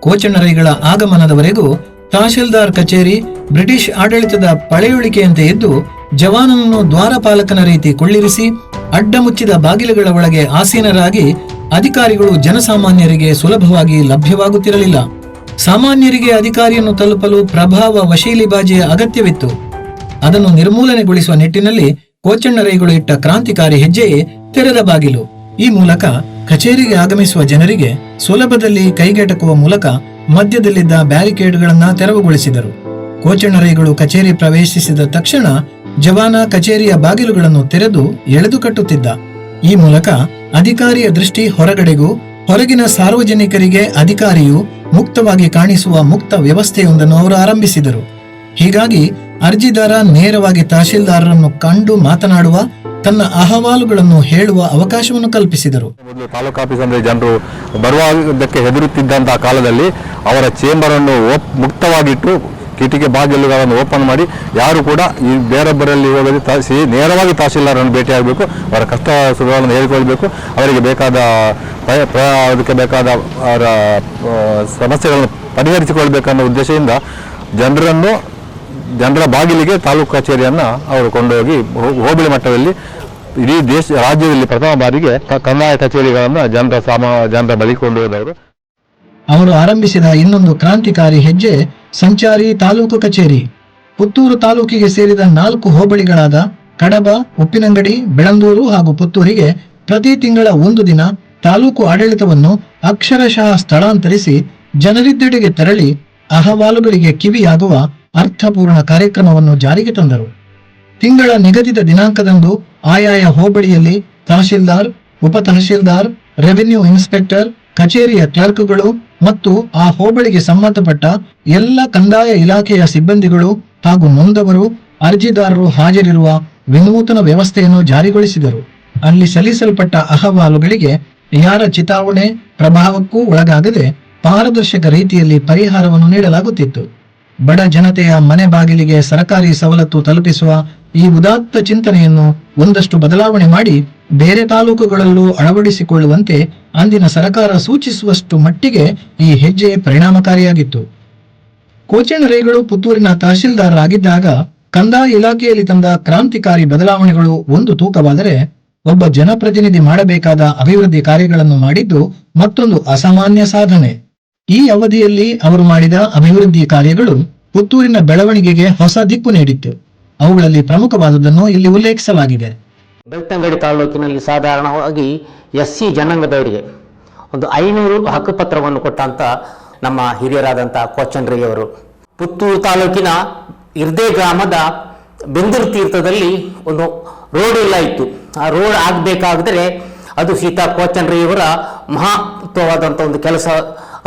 ಕೋಚಣರೈಗಳ ಆಗಮನದವರೆಗೂ ತಹಶೀಲ್ದಾರ್ ಕಚೇರಿ, ಬ್ರಿಟಿಷ್ ಆಡಳಿತದ ಪಳೆಯುಳಿಕೆಯಂತೆ ಇದ್ದು, ಜವಾನನನ್ನು ದ್ವಾರಪಾಲಕನ ರೀತಿ ಕೊಳ್ಳಿರಿಸಿ ಅಡ್ಡ ಮುಚ್ಚಿದ ಬಾಗಿಲುಗಳ ಒಳಗೆ ಆಸೀನರಾಗಿ ಅಧಿಕಾರಿಗಳು ಜನಸಾಮಾನ್ಯರಿಗೆ ಸುಲಭವಾಗಿ ಲಭ್ಯವಾಗುತ್ತಿರಲಿಲ್ಲ. ಸಾಮಾನ್ಯರಿಗೆ ಅಧಿಕಾರಿಯನ್ನು ತಲುಪಲು ಪ್ರಭಾವ ವಶೀಲಿಬಾಜಿಯ ಅಗತ್ಯವಿತ್ತು. ಅದನ್ನು ನಿರ್ಮೂಲನೆಗೊಳಿಸುವ ನಿಟ್ಟಿನಲ್ಲಿ ಕೋಚಣ್ಣರೈಗಳು ಇಟ್ಟ ಕ್ರಾಂತಿಕಾರಿ ಹೆಜ್ಜೆಯೇ ತೆರೆದ ಬಾಗಿಲು. ಈ ಮೂಲಕ ಕಚೇರಿಗೆ ಆಗಮಿಸುವ ಜನರಿಗೆ ಸುಲಭದಲ್ಲಿ ಕೈಗೆಟಕುವ ಮೂಲಕ ಮಧ್ಯದಲ್ಲಿದ್ದ ಬ್ಯಾರಿಕೇಡ್ಗಳನ್ನು ತೆರವುಗೊಳಿಸಿದರು. ಕೋಚಣ್ಣರೈಗಳು ಕಚೇರಿ ಪ್ರವೇಶಿಸಿದ ತಕ್ಷಣ ಜವಾನ ಕಚೇರಿಯ ಬಾಗಿಲುಗಳನ್ನು ತೆರೆದು ಎಳೆದು ಕಟ್ಟುತ್ತಿದ್ದ. ಈ ಮೂಲಕ ಅಧಿಕಾರಿಯ ದೃಷ್ಟಿ ಹೊರಗಡೆಗೂ ಹೊರಗಿನ ಸಾರ್ವಜನಿಕರಿಗೆ ಅಧಿಕಾರಿಯು ಮುಕ್ತವಾಗಿ ಕಾಣಿಸುವ ಮುಕ್ತ ವ್ಯವಸ್ಥೆಯೊಂದನ್ನು ಅವರು ಆರಂಭಿಸಿದರು. ಹೀಗಾಗಿ ಅರ್ಜಿದಾರ ನೇರವಾಗಿ ತಹಶೀಲ್ದಾರರನ್ನು ಕಂಡು ಮಾತನಾಡುವ, ತನ್ನ ಅಹವಾಲುಗಳನ್ನು ಹೇಳುವ ಅವಕಾಶವನ್ನು ಕಲ್ಪಿಸಿದರು. ತಾಲೂಕು ಆಫೀಸ್ ಅಂದ್ರೆ ಜನರು ಬರುವುದಕ್ಕೆ ಹೆದರುತ್ತಿದ್ದಂತಹ ಕಾಲದಲ್ಲಿ ಅವರ ಚೇಂಬರ್ ಅನ್ನು ಮುಕ್ತವಾಗಿಟ್ಟು ಕಿಟಿಕಿ ಬಾಗಿಲುಗಳನ್ನು ಓಪನ್ ಮಾಡಿ ಯಾರು ಕೂಡ ಈ ಬೇರೊಬ್ಬರಲ್ಲಿ ಹೋಗದೆ ತಾಸಿ ನೇರವಾಗಿ ತಹಸೀಲ್ದಾರನ್ನು ಭೇಟಿಯಾಗಬೇಕು ಅವರ ಕಷ್ಟ ಸುಖಗಳನ್ನು ಹೇಳಿಕೊಳ್ಬೇಕು, ಅವರಿಗೆ ಬೇಕಾದ ಅದಕ್ಕೆ ಬೇಕಾದ ಅವರ ಸಮಸ್ಯೆಗಳನ್ನು ಪರಿಹರಿಸಿಕೊಳ್ಬೇಕನ್ನೋ ಉದ್ದೇಶದಿಂದ ಜನರನ್ನು, ಜನರ ಬಾಗಿಲಿಗೆ ತಾಲೂಕು ಕಚೇರಿಯನ್ನು ಅವರು ಕೊಂಡೋಗಿ ಹೋಬಳಿ ಮಟ್ಟದಲ್ಲಿ ಇಡೀ ದೇಶ, ರಾಜ್ಯದಲ್ಲಿ ಪ್ರಥಮ ಬಾರಿಗೆ ಕಂದಾಯ ಕಚೇರಿಗಳನ್ನು ಜನರ ಸಾಮ, ಜನರ ಬಳಿ ಕೊಂಡೊಯ್ದವರು ಅವರು ಆರಂಭಿಸಿದ ಇನ್ನೊಂದು ಕ್ರಾಂತಿಕಾರಿ ಹೆಜ್ಜೆ ಸಂಚಾರಿ ತಾಲೂಕು ಕಚೇರಿ. ಪುತ್ತೂರು ತಾಲೂಕಿಗೆ ಸೇರಿದ ನಾಲ್ಕು ಹೋಬಳಿಗಳಾದ ಕಡಬ, ಉಪ್ಪಿನಂಗಡಿ ಬೆಳಂದೂರು ಹಾಗೂ ಪುತ್ತೂರಿಗೆ ಪ್ರತಿ ತಿಂಗಳ ಒಂದು ದಿನ ತಾಲೂಕು ಆಡಳಿತವನ್ನು ಅಕ್ಷರಶಃ ಸ್ಥಳಾಂತರಿಸಿ ಜನರಿದ್ದೆಡೆಗೆ ತೆರಳಿ ಅಹವಾಲುಗಳಿಗೆ ಕಿವಿಯಾಗುವ ಅರ್ಥಪೂರ್ಣ ಕಾರ್ಯಕ್ರಮವನ್ನು ಜಾರಿಗೆ ತಂದರು. ತಿಂಗಳ ನಿಗದಿತ ದಿನಾಂಕದಂದು ಆಯಾಯ ಹೋಬಳಿಯಲ್ಲಿ ತಹಶೀಲ್ದಾರ್, ಉಪ ತಹಶೀಲ್ದಾರ್, ರೆವಿನ್ಯೂ ಇನ್ಸ್ಪೆಕ್ಟರ್, ಕಚೇರಿಯ ಕ್ಲರ್ಕ್ಗಳು ಮತ್ತು ಆ ಹೋಬಳಿಗೆ ಸಂಬಂಧಪಟ್ಟ ಎಲ್ಲ ಕಂದಾಯ ಇಲಾಖೆಯ ಸಿಬ್ಬಂದಿಗಳು ಹಾಗೂ ನೊಂದವರು ಅರ್ಜಿದಾರರು ಹಾಜರಿರುವ ವಿನೂತನ ವ್ಯವಸ್ಥೆಯನ್ನು ಜಾರಿಗೊಳಿಸಿದರು. ಅಲ್ಲಿ ಸಲ್ಲಿಸಲ್ಪಟ್ಟ ಅಹವಾಲುಗಳಿಗೆ ಯಾರ ಚಿತಾವಣೆ, ಪ್ರಭಾವಕ್ಕೂ ಒಳಗಾಗದೆ ಪಾರದರ್ಶಕ ರೀತಿಯಲ್ಲಿ ಪರಿಹಾರವನ್ನು ನೀಡಲಾಗುತ್ತಿತ್ತು. ಬಡ ಜನತೆಯ ಮನೆ ಬಾಗಿಲಿಗೆ ಸರಕಾರಿ ಸವಲತ್ತು ತಲುಪಿಸುವ ಈ ಉದಾತ್ತ ಚಿಂತನೆಯನ್ನು ಒಂದಷ್ಟು ಬದಲಾವಣೆ ಮಾಡಿ ಬೇರೆ ತಾಲೂಕುಗಳಲ್ಲೂ ಅಳವಡಿಸಿಕೊಳ್ಳುವಂತೆ ಅಂದಿನ ಸರಕಾರ ಸೂಚಿಸುವಷ್ಟು ಮಟ್ಟಿಗೆ ಈ ಹೆಜ್ಜೆ ಪರಿಣಾಮಕಾರಿಯಾಗಿತ್ತು. ಕೋಚಣ್ಣರೈಗಳು ಪುತ್ತೂರಿನ ತಹಶೀಲ್ದಾರರಾಗಿದ್ದಾಗ ಕಂದಾಯ ಇಲಾಖೆಯಲ್ಲಿ ತಂದ ಕ್ರಾಂತಿಕಾರಿ ಬದಲಾವಣೆಗಳು ಒಂದು ತೂಕವಾದರೆ ಒಬ್ಬ ಜನಪ್ರತಿನಿಧಿ ಮಾಡಬೇಕಾದ ಅಭಿವೃದ್ಧಿ ಕಾರ್ಯಗಳನ್ನು ಮಾಡಿದ್ದು ಮತ್ತೊಂದು ಅಸಾಮಾನ್ಯ ಸಾಧನೆ. ಈ ಅವಧಿಯಲ್ಲಿ ಅವರು ಮಾಡಿದ ಅಭಿವೃದ್ಧಿ ಕಾರ್ಯಗಳು ಪುತ್ತೂರಿನ ಬೆಳವಣಿಗೆಗೆ ಹೊಸ ದಿಕ್ಕು ನೀಡಿತ್ತು. ಅವುಗಳಲ್ಲಿ ಪ್ರಮುಖವಾದದನ್ನು ಇಲ್ಲಿ ಉಲ್ಲೇಖಿಸಲಾಗಿದೆ. ಬೆಳ್ತಂಗಡಿ ತಾಲೂಕಿನಲ್ಲಿ ಸಾಧಾರಣವಾಗಿ ಎಸ್ ಸಿ ಜನಾಂಗದವರಿಗೆ ಒಂದು ಐನೂರು ಹಕ್ಕುಪತ್ರವನ್ನು ಕೊಟ್ಟಂತ ನಮ್ಮ ಹಿರಿಯರಾದಂಥ ಕೋಚಂಡ್ರಿಯವರು ಪುತ್ತೂರು ತಾಲೂಕಿನ ಇರ್ದೆ ಗ್ರಾಮದ ಬೆಂದೂರು ತೀರ್ಥದಲ್ಲಿ ಒಂದು ರೋಡ್ ಇಲ್ಲ ಇತ್ತು. ಆ ರೋಡ್ ಆಗಬೇಕಾದರೆ ಅದು ಸೀತಾ ಕೋಚಂಡ್ರಿಯವರ ಮಹತ್ವವಾದಂಥ ಒಂದು ಕೆಲಸ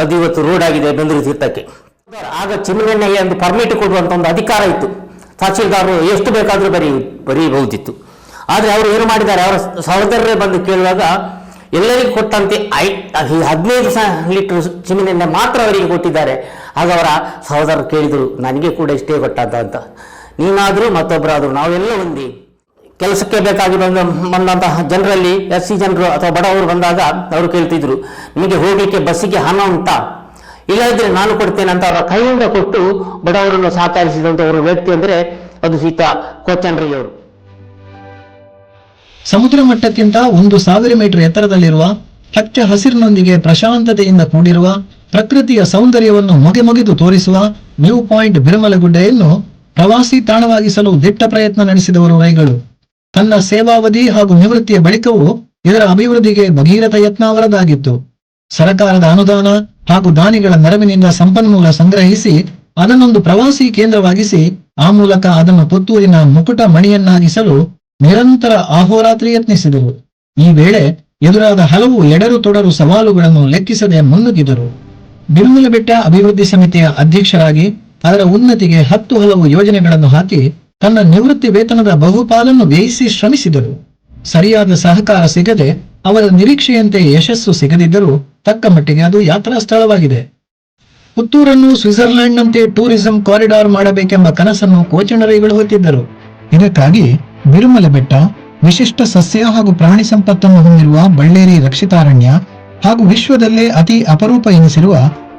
ಅದು ಇವತ್ತು ರೋಡ್ ಆಗಿದೆ ಬೆಂದೂರು ತೀರ್ಥಕ್ಕೆ. ಆಗ ಚಿಮನೆಣ್ಣೆಗೆ ಒಂದು ಪರ್ಮಿಟ್ ಕೊಡುವಂಥ ಒಂದು ಅಧಿಕಾರ ಇತ್ತು. ತಹಸೀಲ್ದಾರರು ಎಷ್ಟು ಬೇಕಾದರೂ ಬರೀ, ಬರೀಬಹುದಿತ್ತು. ಆದರೆ ಅವರು ಏನು ಮಾಡಿದ್ದಾರೆ? ಅವರ ಸಹೋದರರೇ ಬಂದು ಕೇಳುವಾಗ ಎಲ್ಲರಿಗೂ ಕೊಟ್ಟಂತೆ ಐ ಹದಿನೈದು ಸ ಲೀಟರ್ ಚಿಮಿನೆಣ್ಣೆ ಮಾತ್ರ ಅವರಿಗೆ ಕೊಟ್ಟಿದ್ದಾರೆ. ಆಗ ಅವರ ಸಹೋದರರು ಕೇಳಿದರು, ನನಗೆ ಕೂಡ ಇಷ್ಟೇ ಕೊಟ್ಟಂತ ಅಂತ. ನೀನಾದರೂ ಮತ್ತೊಬ್ಬರಾದರೂ ನಾವೆಲ್ಲ ಒಂದೇ. ಕೆಲಸಕ್ಕೆ ಬೇಕಾಗಿ ಬಂದ ಬಂದಂತಹ ಜನರಲ್ಲಿ ಎಸ್ ಸಿ ಜನರು ಅಥವಾ ಬಡವರು ಬಂದಾಗ ಅವರು ಕೇಳ್ತಿದ್ರು, ನಿಮಗೆ ಹೋಗಲಿಕ್ಕೆ ಬಸ್ಸಿಗೆ ಹಣ ಉಂಟಾ? ಇಲ್ಲದಿದ್ರೆ ನಾನು ಕೊಡ್ತೇನೆ ಅಂತ ಅವರ ಕೈಯಿಂದ ಕೊಟ್ಟು ಬಡವರನ್ನು ಸಹಕರಿಸಿದಂಥ ಅವರ ವ್ಯಕ್ತಿ ಅಂದರೆ ಅದು ಸೀತಾ ಕೋಚಂಡ್ರಿಯವರು ಸಮುದ್ರ ಮಟ್ಟಕ್ಕಿಂತ ಒಂದು ಸಾವಿರ ಮೀಟರ್ ಎತ್ತರದಲ್ಲಿರುವ ಹಚ್ಚ ಹಸಿರಿನೊಂದಿಗೆ ಪ್ರಶಾಂತತೆಯಿಂದ ಕೂಡಿರುವ ಪ್ರಕೃತಿಯ ಸೌಂದರ್ಯವನ್ನು ಮೊಗೆ ಮೊಗೆದು ತೋರಿಸುವ ನ್ಯೂ ಪಾಯಿಂಟ್ ಬಿರುಮಲಗುಡ್ಡೆಯನ್ನು ಪ್ರವಾಸಿ ತಾಣವಾಗಿಸಲು ದಿಟ್ಟ ಪ್ರಯತ್ನ ನಡೆಸಿದವರು ರೈಗಳು. ತನ್ನ ಸೇವಾವಧಿ ಹಾಗೂ ನಿವೃತ್ತಿಯ ಬಳಿಕವೂ ಇದರ ಅಭಿವೃದ್ಧಿಗೆ ಭಗೀರಥ ಯತ್ನ ಅವರದಾಗಿತ್ತು ಸರಕಾರದ ಅನುದಾನ ಹಾಗೂ ದಾನಿಗಳ ನೆರವಿನಿಂದ ಸಂಪನ್ಮೂಲ ಸಂಗ್ರಹಿಸಿ ಅದನ್ನೊಂದು ಪ್ರವಾಸಿ ಕೇಂದ್ರವಾಗಿಸಿ ಆ ಮೂಲಕ ಅದನ್ನು ಪುತ್ತೂರಿನ ಮುಕುಟ ಮಣಿಯನ್ನಾಗಿಸಲು ನಿರಂತರ ಆಹೋರಾತ್ರಿ ಯತ್ನಿಸಿದರು. ಈ ವೇಳೆ ಎದುರಾದ ಹಲವು ಎಡರು ತೊಡರು ಸವಾಲುಗಳನ್ನು ಲೆಕ್ಕಿಸದೆ ಮುನ್ನುಗ್ಗಿದರು. ಬಿರುಮಲ ಬೆಟ್ಟ ಅಭಿವೃದ್ಧಿ ಸಮಿತಿಯ ಅಧ್ಯಕ್ಷರಾಗಿ ಅದರ ಉನ್ನತಿಗೆ ಹತ್ತು ಹಲವು ಯೋಜನೆಗಳನ್ನು ಹಾಕಿ ತನ್ನ ನಿವೃತ್ತಿ ವೇತನದ ಬಹುಪಾಲನ್ನು ವ್ಯಯಿಸಿ ಶ್ರಮಿಸಿದರು. ಸರಿಯಾದ ಸಹಕಾರ ಸಿಗದೆ ಅವರ ನಿರೀಕ್ಷೆಯಂತೆ ಯಶಸ್ಸು ಸಿಗದಿದ್ದರೂ ತಕ್ಕ ಮಟ್ಟಿಗೆ ಅದು ಯಾತ್ರಾ ಸ್ಥಳವಾಗಿದೆ ಪುತ್ತೂರನ್ನು ಸ್ವಿಟ್ಜರ್ಲೆಂಡ್ನಂತೆ ಟೂರಿಸಂ ಕಾರಿಡಾರ್ ಮಾಡಬೇಕೆಂಬ ಕನಸನ್ನು ಕೋಚಣರೈಗಳು ಹೊತ್ತಿದ್ದರು. ಇದಕ್ಕಾಗಿ ಬಿರುಮಲೆ ಬೆಟ್ಟ, ವಿಶಿಷ್ಟ ಸಸ್ಯ ಹಾಗೂ ಪ್ರಾಣಿ ಸಂಪತ್ತನ್ನು ಹೊಂದಿರುವ ಬಳ್ಳೇರಿ ರಕ್ಷಿತಾರಣ್ಯ ಹಾಗೂ ವಿಶ್ವದಲ್ಲೇ ಅತಿ ಅಪರೂಪ ಎನಿಸಿರುವ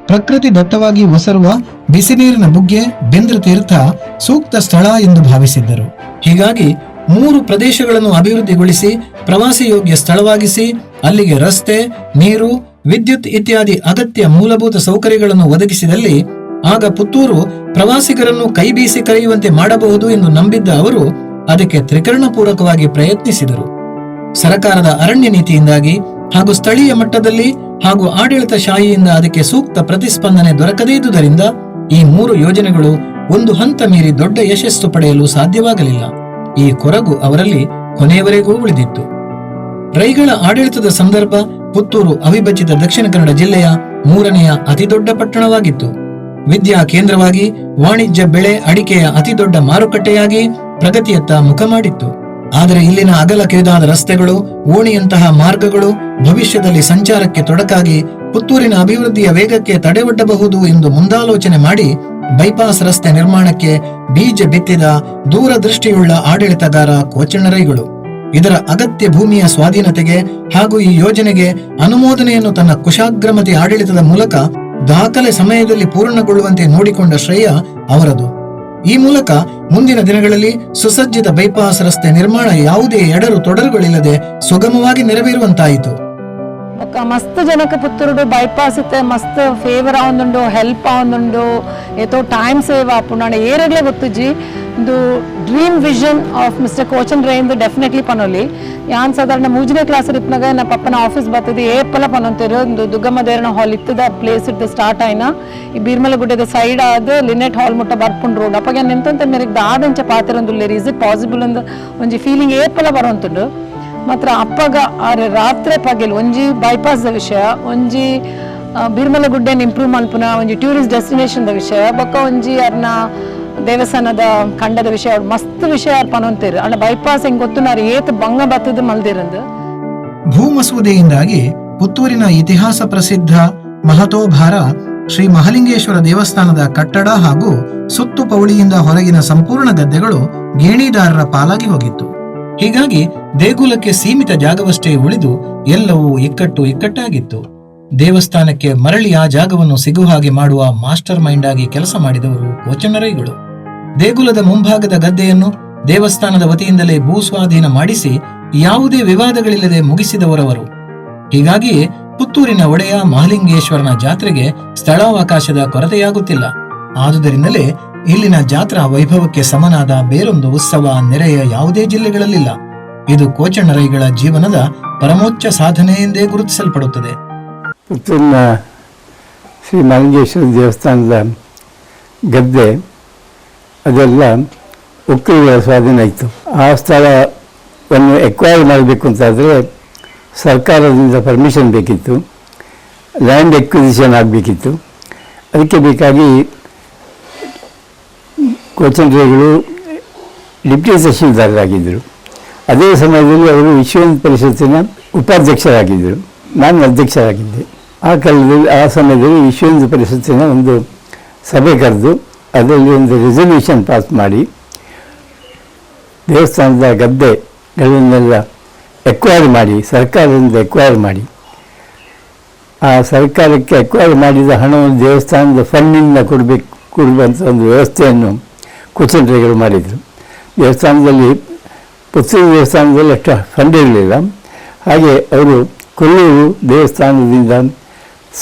ಪ್ರಕೃತಿ ದತ್ತವಾಗಿ ಒಸರುವ ಬಿಸಿನೀರಿನ ಬುಗ್ಗೆ ಬೆಂದ್ರ ತೀರ್ಥ ಸೂಕ್ತ ಸ್ಥಳ ಎಂದು ಭಾವಿಸಿದ್ದರು. ಹೀಗಾಗಿ ಮೂರು ಪ್ರದೇಶಗಳನ್ನು ಅಭಿವೃದ್ಧಿಗೊಳಿಸಿ ಪ್ರವಾಸಿ ಯೋಗ್ಯ ಸ್ಥಳವಾಗಿಸಿ ಅಲ್ಲಿಗೆ ರಸ್ತೆ, ನೀರು, ವಿದ್ಯುತ್ ಇತ್ಯಾದಿ ಅಗತ್ಯ ಮೂಲಭೂತ ಸೌಕರ್ಯಗಳನ್ನು ಒದಗಿಸಿದಲ್ಲಿ ಆಗ ಪುತ್ತೂರು ಪ್ರವಾಸಿಗರನ್ನು ಕೈಬೀಸಿ ಕರೆಯುವಂತೆ ಮಾಡಬಹುದು ಎಂದು ನಂಬಿದ್ದ ಅವರು ಅದಕ್ಕೆ ತ್ರಿಕರಣಪೂರ್ವಕವಾಗಿ ಪ್ರಯತ್ನಿಸಿದರು. ಸರಕಾರದ ಅರಣ್ಯ ನೀತಿಯಿಂದಾಗಿ ಹಾಗೂ ಸ್ಥಳೀಯ ಮಟ್ಟದಲ್ಲಿ ಹಾಗೂ ಆಡಳಿತ ಶಾಹಿಯಿಂದ ಅದಕ್ಕೆ ಸೂಕ್ತ ಪ್ರತಿಸ್ಪಂದನೆ ದೊರಕದೇ ಇದ್ದುದರಿಂದ ಈ ಮೂರು ಯೋಜನೆಗಳು ಒಂದು ಹಂತ ಮೀರಿ ದೊಡ್ಡ ಯಶಸ್ಸು ಪಡೆಯಲು ಸಾಧ್ಯವಾಗಲಿಲ್ಲ. ಈ ಕೊರಗು ಅವರಲ್ಲಿ ಕೊನೆಯವರೆಗೂ ಉಳಿದಿತ್ತು. ರೈಗಳ ಆಡಳಿತದ ಸಂದರ್ಭ ಪುತ್ತೂರು ಅವಿಭಜಿತ ದಕ್ಷಿಣ ಕನ್ನಡ ಜಿಲ್ಲೆಯ ಮೂರನೆಯ ಅತಿದೊಡ್ಡ ಪಟ್ಟಣವಾಗಿತ್ತು. ವಿದ್ಯಾ ಕೇಂದ್ರವಾಗಿ ವಾಣಿಜ್ಯ ಬೆಳೆ ಅಡಿಕೆಯ ಅತಿದೊಡ್ಡ ಮಾರುಕಟ್ಟೆಯಾಗಿ ಪ್ರಗತಿಯತ್ತ ಮುಖ ಮಾಡಿತ್ತು. ಆದರೆ ಇಲ್ಲಿನ ಅಗಲ ಕಿರಿದಾದ ರಸ್ತೆಗಳು, ಓಣಿಯಂತಹ ಮಾರ್ಗಗಳು ಭವಿಷ್ಯದಲ್ಲಿ ಸಂಚಾರಕ್ಕೆ ತೊಡಕಾಗಿ ಪುತ್ತೂರಿನ ಅಭಿವೃದ್ಧಿಯ ವೇಗಕ್ಕೆ ತಡೆಯೊಡ್ಡಬಹುದು ಎಂದು ಮುಂದಾಲೋಚನೆ ಮಾಡಿ ಬೈಪಾಸ್ ರಸ್ತೆ ನಿರ್ಮಾಣಕ್ಕೆ ಬೀಜ ಬಿತ್ತಿದ ದೂರದೃಷ್ಟಿಯುಳ್ಳ ಆಡಳಿತಗಾರ ಕೋಚಣ್ಣರೈಗಳು. ಇದರ ಅಗತ್ಯ ಭೂಮಿಯ ಸ್ವಾಧೀನತೆಗೆ ಹಾಗೂ ಈ ಯೋಜನೆಗೆ ಅನುಮೋದನೆಯನ್ನು ತನ್ನ ಕುಶಾಗ್ರಮತಿ ಆಡಳಿತದ ಮೂಲಕ ದಾಖಲೆ ಸಮಯದಲ್ಲಿ ಪೂರ್ಣಗೊಳ್ಳುವಂತೆ ನೋಡಿಕೊಂಡ ಶ್ರೇಯ ಅವರದು. ಈ ಮೂಲಕ ಮುಂದಿನ ದಿನಗಳಲ್ಲಿ ಸುಸಜ್ಜಿತ ಬೈಪಾಸ್ ರಸ್ತೆ ನಿರ್ಮಾಣ ಯಾವುದೇ ಎಡರು ತೊಡರುಗಳಿಲ್ಲದೆ ಸುಗಮವಾಗಿ ನೆರವೇರುವಂತಾಯಿತು. ಮಸ್ತ್ ಜನಕ್ಕೆ ಪುತ್ತೂರು ಬೈಪಾಸ್ ಇತ್ತೆ, ಮಸ್ತ್ ಫೇವರ್ ಆವೊಂದುಂಡು ಹೆಲ್ಪ್ ಆವೊಂದುಂಡು ಏತೋ ಟೈಮ್ ಸೇವ್ ಆಪುಂಡು ಏರಗ್ಲೇ ಗೊತ್ತಿಜ್ಜಿ. ಒಂದು dream vision of mister Kochan ರೇಂದು definitely ಪನೊಲಿ. ಯಾನ್ ಸಾಧಾರಣ ಮೂಜನೇ ಕ್ಲಾಸ್ ಇಪ್ಪನಾಗ ನಮ್ಮ ಪಪ್ಪನ ಆಫೀಸ್ ಬರ್ತದೆ ಏಪಲ ಪನೊಂತಿರು ಒಂದು ದುಗ್ಗಮ್ಮ ದೇವರನ ಹಾಲ್ ಇತ್ತದ ಪ್ಲೇಸ್ ದ ಸ್ಟಾರ್ಟ್ ಆಯ್ನ. ಈ ಬೀರ್ಮಲ ಗುಡ್ಡದ ಸೈಡ್ ಆದ ಲಿನೆಟ್ ಹಾಲ್ ಮುಟ್ಟ ಬರ್ಪುಂಡ್ ರೋಡ್ ಅಪ್ಪಗೆ ನಿಂತಂತ ಮೇರೆಗೆ ದಾದಂಚ ಲೇರಿ ಇಸ್ ಇಟ್ ಪಾಸಿಬಲ್ ಒಂದು ಒಂಜಿ ಫೀಲಿಂಗ್ ಏಪಲ ಬರೋಂತುಂಡು ಮಾತ್ರ ಅಪ್ಪಗ ಆರೆ ರಾತ್ರಿ ಪಗೆಲ್ ಒಂಜಿ ಬೈಪಾಸ್ ದ ವಿಷಯ, ಒಂಜಿ ಬಿರ್ಮಲ ಗುಡ್ಡೆನ್ ಇಂಪ್ರೂವ್ ಮಲ್ಪುನ ಒಂಜಿ ಟೂರಿಸ್ಟ್ ಡೆಸ್ಟಿನೇಷನ್ ದ ವಿಷಯ, ಬಕ್ಕ ಒಂಜಿ ಅರ್ನ ದೇವಸ್ಥಾನದ ಖಂಡದ ವಿಷಯ ಮಸ್ತ್ ವಿಷಯ ಪನೊಂತೀರು ಅಣ್ಣ ಬೈಪಾಸ್ ಹೆಂಗ್ ಗೊತ್ತು? ಏತ್ ಭಂಗ ಬತ್ತದ ಮಲ್ದಿರಂದು ಭೂ ಮಸೂದೆಯಿಂದಾಗಿ ಪುತ್ತೂರಿನ ಇತಿಹಾಸ ಪ್ರಸಿದ್ಧ ಮಹತೋಭಾರ ಶ್ರೀ ಮಹಲಿಂಗೇಶ್ವರ ದೇವಸ್ಥಾನದ ಕಟ್ಟಡ ಹಾಗೂ ಸುತ್ತು ಪೌಳಿಯಿಂದ ಹೊರಗಿನ ಸಂಪೂರ್ಣ ಗದ್ದೆಗಳು ಗೇಣಿದಾರರ ಪಾಲಾಗಿ ಹೋಗಿತ್ತು. ಹೀಗಾಗಿ ದೇಗುಲಕ್ಕೆ ಸೀಮಿತ ಜಾಗವಷ್ಟೇ ಉಳಿದು ಎಲ್ಲವೂ ಇಕ್ಕಟ್ಟು ಇಕ್ಕಟ್ಟಾಗಿತ್ತು. ದೇವಸ್ಥಾನಕ್ಕೆ ಮರಳಿ ಆ ಜಾಗವನ್ನು ಸಿಗುವ ಹಾಗೆ ಮಾಡುವ ಮಾಸ್ಟರ್ ಮೈಂಡ್ ಆಗಿ ಕೆಲಸ ಮಾಡಿದವರು ವಚನರೈಗಳು. ದೇಗುಲದ ಮುಂಭಾಗದ ಗದ್ದೆಯನ್ನು ದೇವಸ್ಥಾನದ ವತಿಯಿಂದಲೇ ಭೂಸ್ವಾಧೀನ ಮಾಡಿಸಿ ಯಾವುದೇ ವಿವಾದಗಳಿಲ್ಲದೆ ಮುಗಿಸಿದವರವರು. ಹೀಗಾಗಿಯೇ ಪುತ್ತೂರಿನ ಒಡೆಯ ಮಹಲಿಂಗೇಶ್ವರನ ಜಾತ್ರೆಗೆ ಸ್ಥಳಾವಕಾಶದ ಕೊರತೆಯಾಗುತ್ತಿಲ್ಲ. ಆದುದರಿಂದಲೇ ಇಲ್ಲಿನ ಜಾತ್ರಾ ವೈಭವಕ್ಕೆ ಸಮನಾದ ಬೇರೊಂದು ಉತ್ಸವ ನೆರೆಯ ಯಾವುದೇ ಜಿಲ್ಲೆಗಳಲ್ಲಿಲ್ಲ. ಇದು ಕೋಚಣ್ಣರೈಗಳ ಜೀವನದ ಪರಮೋಚ್ಚ ಸಾಧನೆ ಎಂದೇ ಗುರುತಿಸಲ್ಪಡುತ್ತದೆ. ಪುತ್ತೂರಿನ ಶ್ರೀ ಮಲಿಂಗೇಶ್ವರ ದೇವಸ್ಥಾನದ ಗದ್ದೆ, ಅದೆಲ್ಲ ಒಕ್ಕಲಿಗರ ಸ್ವಾಧೀನ ಇತ್ತು. ಆ ಸ್ಥಳವನ್ನು ಎಕ್ವೈರ್ ಮಾಡಬೇಕು ಅಂತಾದರೆ ಸರ್ಕಾರದಿಂದ ಪರ್ಮಿಷನ್ ಬೇಕಿತ್ತು. ಲ್ಯಾಂಡ್ ಎಕ್ವಿಸಿಷನ್ ಆಗಬೇಕಿತ್ತು. ಅದಕ್ಕೆ ಬೇಕಾಗಿ ಕೋಚಂಡ್ರಿಗಳು ಡಿಪ್ಟಿ ತಹಶೀಲ್ದಾರರಾಗಿದ್ದರು. ಅದೇ ಸಮಯದಲ್ಲಿ ಅವರು ವಿಶ್ವ ಪರಿಷತ್ತಿನ ಉಪಾಧ್ಯಕ್ಷರಾಗಿದ್ದರು. ನಾನು ಅಧ್ಯಕ್ಷರಾಗಿದ್ದೆ. ಆ ಕಾಲದಲ್ಲಿ ಆ ಸಮಯದಲ್ಲಿ ವಿಶ್ವೇಂದ್ರ ಪರಿಷತ್ತಿನ ಒಂದು ಸಭೆ ಕರೆದು ಅದರಲ್ಲಿ ಒಂದು ರೆಸಲ್ಯೂಷನ್ ಪಾಸ್ ಮಾಡಿ ದೇವಸ್ಥಾನದ ಗದ್ದೆಗಳನ್ನೆಲ್ಲ ಎಕ್ವೈರ್ ಮಾಡಿ, ಸರ್ಕಾರದಿಂದ ಎಕ್ವೈರ್ ಮಾಡಿ. ಆ ಸರ್ಕಾರಕ್ಕೆ ಎಕ್ವೈರ್ ಮಾಡಿದ ಹಣವನ್ನು ದೇವಸ್ಥಾನದ ಫಂಡಿಂದ ಕೊಡಬೇಕು ಕೊಡುವಂಥ ಒಂದು ವ್ಯವಸ್ಥೆಯನ್ನು ಕುಚಂಡ್ರಿಗಳು ಮಾಡಿದರು. ದೇವಸ್ಥಾನದಲ್ಲಿ, ಪುತ್ತೂರು ದೇವಸ್ಥಾನದಲ್ಲಿ ಅಷ್ಟು ಫಂಡ್ ಇರಲಿಲ್ಲ. ಹಾಗೆ ಅವರು ಕೊಲ್ಲೂರು ದೇವಸ್ಥಾನದಿಂದ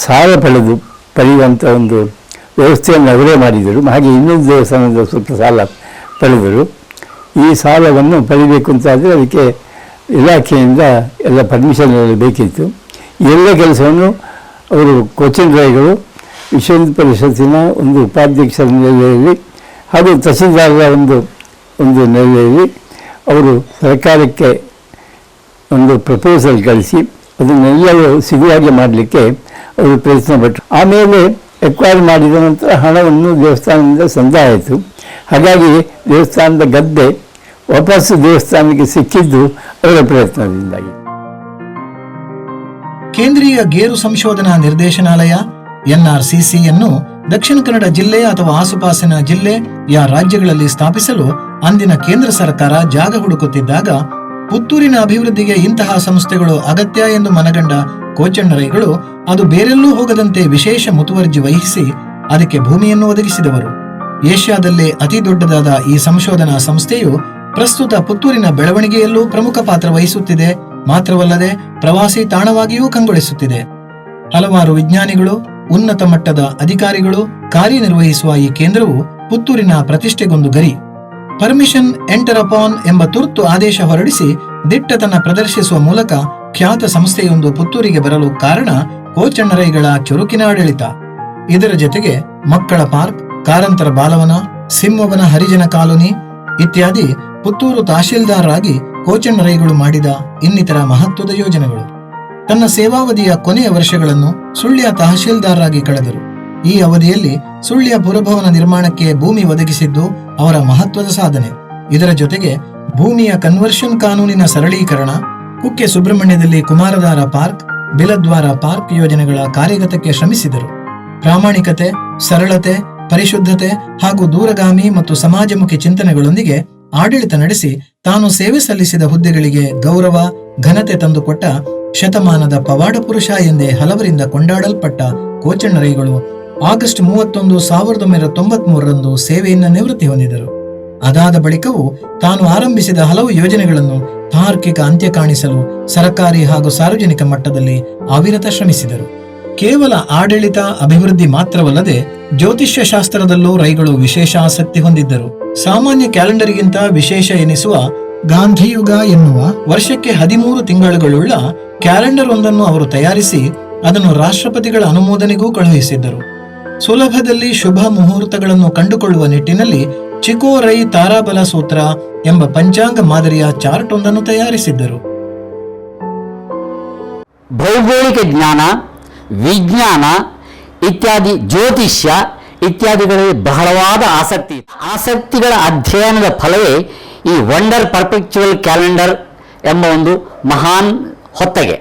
ಸಾಲ ಪಡೆದು ಪಡೆಯುವಂಥ ಒಂದು ವ್ಯವಸ್ಥೆಯನ್ನು ಅವರೇ ಮಾಡಿದರು. ಹಾಗೆ ಇನ್ನೊಂದು ದೇವಸ್ಥಾನದ ಸ್ವಲ್ಪ ಸಾಲ ಪಡೆದರು. ಈ ಸಾಲವನ್ನು ಪಡಿಬೇಕು ಅಂತಾದರೆ ಅದಕ್ಕೆ ಇಲಾಖೆಯಿಂದ ಎಲ್ಲ ಪರ್ಮಿಷನ್ ಎಲ್ಲ ಬೇಕಿತ್ತು. ಎಲ್ಲ ಕೆಲಸವನ್ನು ಅವರು ಕೋಚಿನ್ ರಾಯ್ಗಳು ವಿಶ್ವ ಪರಿಷತ್ತಿನ ಒಂದು ಉಪಾಧ್ಯಕ್ಷರ ನೆಲೆಯಲ್ಲಿ ಹಾಗೂ ತಹಸೀಲ್ದಾರರ ಒಂದು ಒಂದು ನೆಲೆಯಲ್ಲಿ ಅವರು ಸರ್ಕಾರಕ್ಕೆ ಒಂದು ಪ್ರಪೋಸಲ್ ಕಳಿಸಿ, ಅದನ್ನೆಲ್ಲವೂ ಸಿಗುವಾಗೆ ಮಾಡಲಿಕ್ಕೆ ಅವರು ಪ್ರಯತ್ನ ಪಟ್ಟರು ಆಮೇಲೆ ಎಕ್ವೈರ್ ಮಾಡಿದ ನಂತರ ಹಣವನ್ನು ದೇವಸ್ಥಾನದಿಂದ ಸಂದಾಯ ಆಯಿತು ಹಾಗಾಗಿ ದೇವಸ್ಥಾನದ ಗದ್ದೆ ವಾಪಸ್ಸು ದೇವಸ್ಥಾನಕ್ಕೆ ಸಿಕ್ಕಿದ್ದು ಅವರ ಪ್ರಯತ್ನದಿಂದಾಗಿ. ಕೇಂದ್ರೀಯ ಗೇರು ಸಂಶೋಧನಾ ನಿರ್ದೇಶನಾಲಯ ಎನ್ಆರ್ಸಿಸಿಯನ್ನು ದಕ್ಷಿಣ ಕನ್ನಡ ಜಿಲ್ಲೆ ಅಥವಾ ಆಸುಪಾಸಿನ ಜಿಲ್ಲೆ ಯಾ ರಾಜ್ಯಗಳಲ್ಲಿ ಸ್ಥಾಪಿಸಲು ಅಂದಿನ ಕೇಂದ್ರ ಸರ್ಕಾರ ಜಾಗ ಹುಡುಕುತ್ತಿದ್ದಾಗ ಪುತ್ತೂರಿನ ಅಭಿವೃದ್ಧಿಗೆ ಇಂತಹ ಸಂಸ್ಥೆಗಳು ಅಗತ್ಯ ಎಂದು ಮನಗಂಡ ಕೋಚಣ್ಣರೈಗಳು, ಅದು ಬೇರೆಲ್ಲೂ ಹೋಗದಂತೆ ವಿಶೇಷ ಮುತುವರ್ಜಿ ವಹಿಸಿ ಅದಕ್ಕೆ ಭೂಮಿಯನ್ನು ಒದಗಿಸಿದವರು. ಏಷ್ಯಾದಲ್ಲೇ ಅತಿ ದೊಡ್ಡದಾದ ಈ ಸಂಶೋಧನಾ ಸಂಸ್ಥೆಯು ಪ್ರಸ್ತುತ ಪುತ್ತೂರಿನ ಬೆಳವಣಿಗೆಯಲ್ಲೂ ಪ್ರಮುಖ ಪಾತ್ರ ವಹಿಸುತ್ತಿದೆ, ಮಾತ್ರವಲ್ಲದೆ ಪ್ರವಾಸಿ ತಾಣವಾಗಿಯೂ ಕಂಗೊಳಿಸುತ್ತಿದೆ. ಹಲವಾರು ವಿಜ್ಞಾನಿಗಳು, ಉನ್ನತ ಮಟ್ಟದ ಅಧಿಕಾರಿಗಳು ಕಾರ್ಯನಿರ್ವಹಿಸುವ ಈ ಕೇಂದ್ರವು ಪುತ್ತೂರಿನ ಪ್ರತಿಷ್ಠೆಗೊಂದು ಗರಿ. ಪರ್ಮಿಷನ್ ಎಂಟರ್ ಅಪಾನ್ ಎಂಬ ತುರ್ತು ಆದೇಶ ಹೊರಡಿಸಿ ದಿಟ್ಟತನ ಪ್ರದರ್ಶಿಸುವ ಮೂಲಕ ಖ್ಯಾತ ಸಂಸ್ಥೆಯೊಂದು ಪುತ್ತೂರಿಗೆ ಬರಲು ಕಾರಣ ಕೋಚಣ್ಣರೈಗಳ ಚುರುಕಿನ ಆಡಳಿತ. ಇದರ ಜೊತೆಗೆ ಮಕ್ಕಳ ಪಾರ್ಕ್, ಕಾರಂತರ ಬಾಲವನ, ಸಿಂಹವನ ಹರಿಜನ ಕಾಲೋನಿ ಇತ್ಯಾದಿ ಪುತ್ತೂರು ತಹಶೀಲ್ದಾರರಾಗಿ ಕೋಚಣ್ಣರೈಗಳು ಮಾಡಿದ ಇನ್ನಿತರ ಮಹತ್ವದ ಯೋಜನೆಗಳು. ತನ್ನ ಸೇವಾವಧಿಯ ಕೊನೆಯ ವರ್ಷಗಳನ್ನು ಸುಳ್ಯ ತಹಶೀಲ್ದಾರರಾಗಿ ಕಳೆದರು. ಈ ಅವಧಿಯಲ್ಲಿ ಸುಳ್ಯ ಪುರಭವನ ನಿರ್ಮಾಣಕ್ಕೆ ಭೂಮಿ ಒದಗಿಸಿದ್ದು ಅವರ ಮಹತ್ವದ ಸಾಧನೆ. ಇದರ ಜೊತೆಗೆ ಭೂಮಿಯ ಕನ್ವರ್ಷನ್ ಕಾನೂನಿನ ಸರಳೀಕರಣ, ಕುಕ್ಕೆ ಸುಬ್ರಹ್ಮಣ್ಯದಲ್ಲಿ ಕುಮಾರಧಾರ ಪಾರ್ಕ್, ಬಿಲದ್ವಾರ ಪಾರ್ಕ್ ಯೋಜನೆಗಳ ಕಾರ್ಯಗತಕ್ಕೆ ಶ್ರಮಿಸಿದರು. ಪ್ರಾಮಾಣಿಕತೆ, ಸರಳತೆ, ಪರಿಶುದ್ಧತೆ ಹಾಗೂ ದೂರಗಾಮಿ ಮತ್ತು ಸಮಾಜಮುಖಿ ಚಿಂತನೆಗಳೊಂದಿಗೆ ಆಡಳಿತ ನಡೆಸಿ ತಾನು ಸೇವೆ ಸಲ್ಲಿಸಿದ ಹುದ್ದೆಗಳಿಗೆ ಗೌರವ, ಘನತೆ ತಂದುಕೊಟ್ಟ ಶತಮಾನದ ಪವಾಡ ಪುರುಷ ಎಂದೇ ಹಲವರಿಂದ ಕೊಂಡಾಡಲ್ಪಟ್ಟ ಕೋಚಣ್ಣರೈಗಳು ಆಗಸ್ಟ್ ಮೂವತ್ತೊಂದು ಸಾವಿರದ ಒಂಬೈನೂರ ತೊಂಬತ್ ಮೂರರಂದು ಸೇವೆಯಿಂದ ನಿವೃತ್ತಿ ಹೊಂದಿದರು. ಅದಾದ ಬಳಿಕವೂ ತಾನು ಆರಂಭಿಸಿದ ಹಲವು ಯೋಜನೆಗಳನ್ನು ತಾರ್ಕಿಕ ಅಂತ್ಯ ಕಾಣಿಸಲು ಸರಕಾರಿ ಹಾಗೂ ಸಾರ್ವಜನಿಕ ಮಟ್ಟದಲ್ಲಿ ಅವಿರತ ಶ್ರಮಿಸಿದರು. ಕೇವಲ ಆಡಳಿತ, ಅಭಿವೃದ್ಧಿ ಮಾತ್ರವಲ್ಲದೆ ಜ್ಯೋತಿಷ್ಯ ಶಾಸ್ತ್ರದಲ್ಲೂ ರೈಗಳು ವಿಶೇಷ ಆಸಕ್ತಿ ಹೊಂದಿದ್ದರು. ಸಾಮಾನ್ಯ ಕ್ಯಾಲೆಂಡರ್ಗಿಂತ ವಿಶೇಷ ಎನಿಸುವ ಗಾಂಧಿಯುಗ ಎನ್ನುವ ವರ್ಷಕ್ಕೆ ಹದಿಮೂರು ತಿಂಗಳುಗಳುಳ್ಳ ಕ್ಯಾಲೆಂಡರ್ ಒಂದನ್ನು ಅವರು ತಯಾರಿಸಿ ಅದನ್ನು ರಾಷ್ಟ್ರಪತಿಗಳ ಅನುಮೋದನೆಗೂ ಕಳುಹಿಸಿದ್ದರು. ಸುಲಭದಲ್ಲಿ ಶುಭ ಮುಹೂರ್ತಗಳನ್ನು ಕಂಡುಕೊಳ್ಳುವ ನಿಟ್ಟಿನಲ್ಲಿ ಚಿಕೋ ರೈ ತಾರಾಬಲ ಸೂತ್ರ ಎಂಬ ಪಂಚಾಂಗ ಮಾದರಿಯ ಚಾರ್ಟ್ ಒಂದನ್ನು ತಯಾರಿಸಿದ್ದರು. ಭೌಗೋಳಿಕ ಜ್ಞಾನ, ವಿಜ್ಞಾನ ಇತ್ಯಾದಿ ಜ್ಯೋತಿಷ್ಯ ಇತ್ಯಾದಿಗಳಲ್ಲಿ ಬಹಳವಾದ ಆಸಕ್ತಿ. ಆಸಕ್ತಿಗಳ ಅಧ್ಯಯನದ ಫಲವೇ ಈ ವಂಡರ್ ಪರ್ಪೆಕ್ಚುವಲ್ ಕ್ಯಾಲೆಂಡರ್ ಎಂಬ ಒಂದು ಮಹಾನ್ ಹೊತ್ತಗೆ.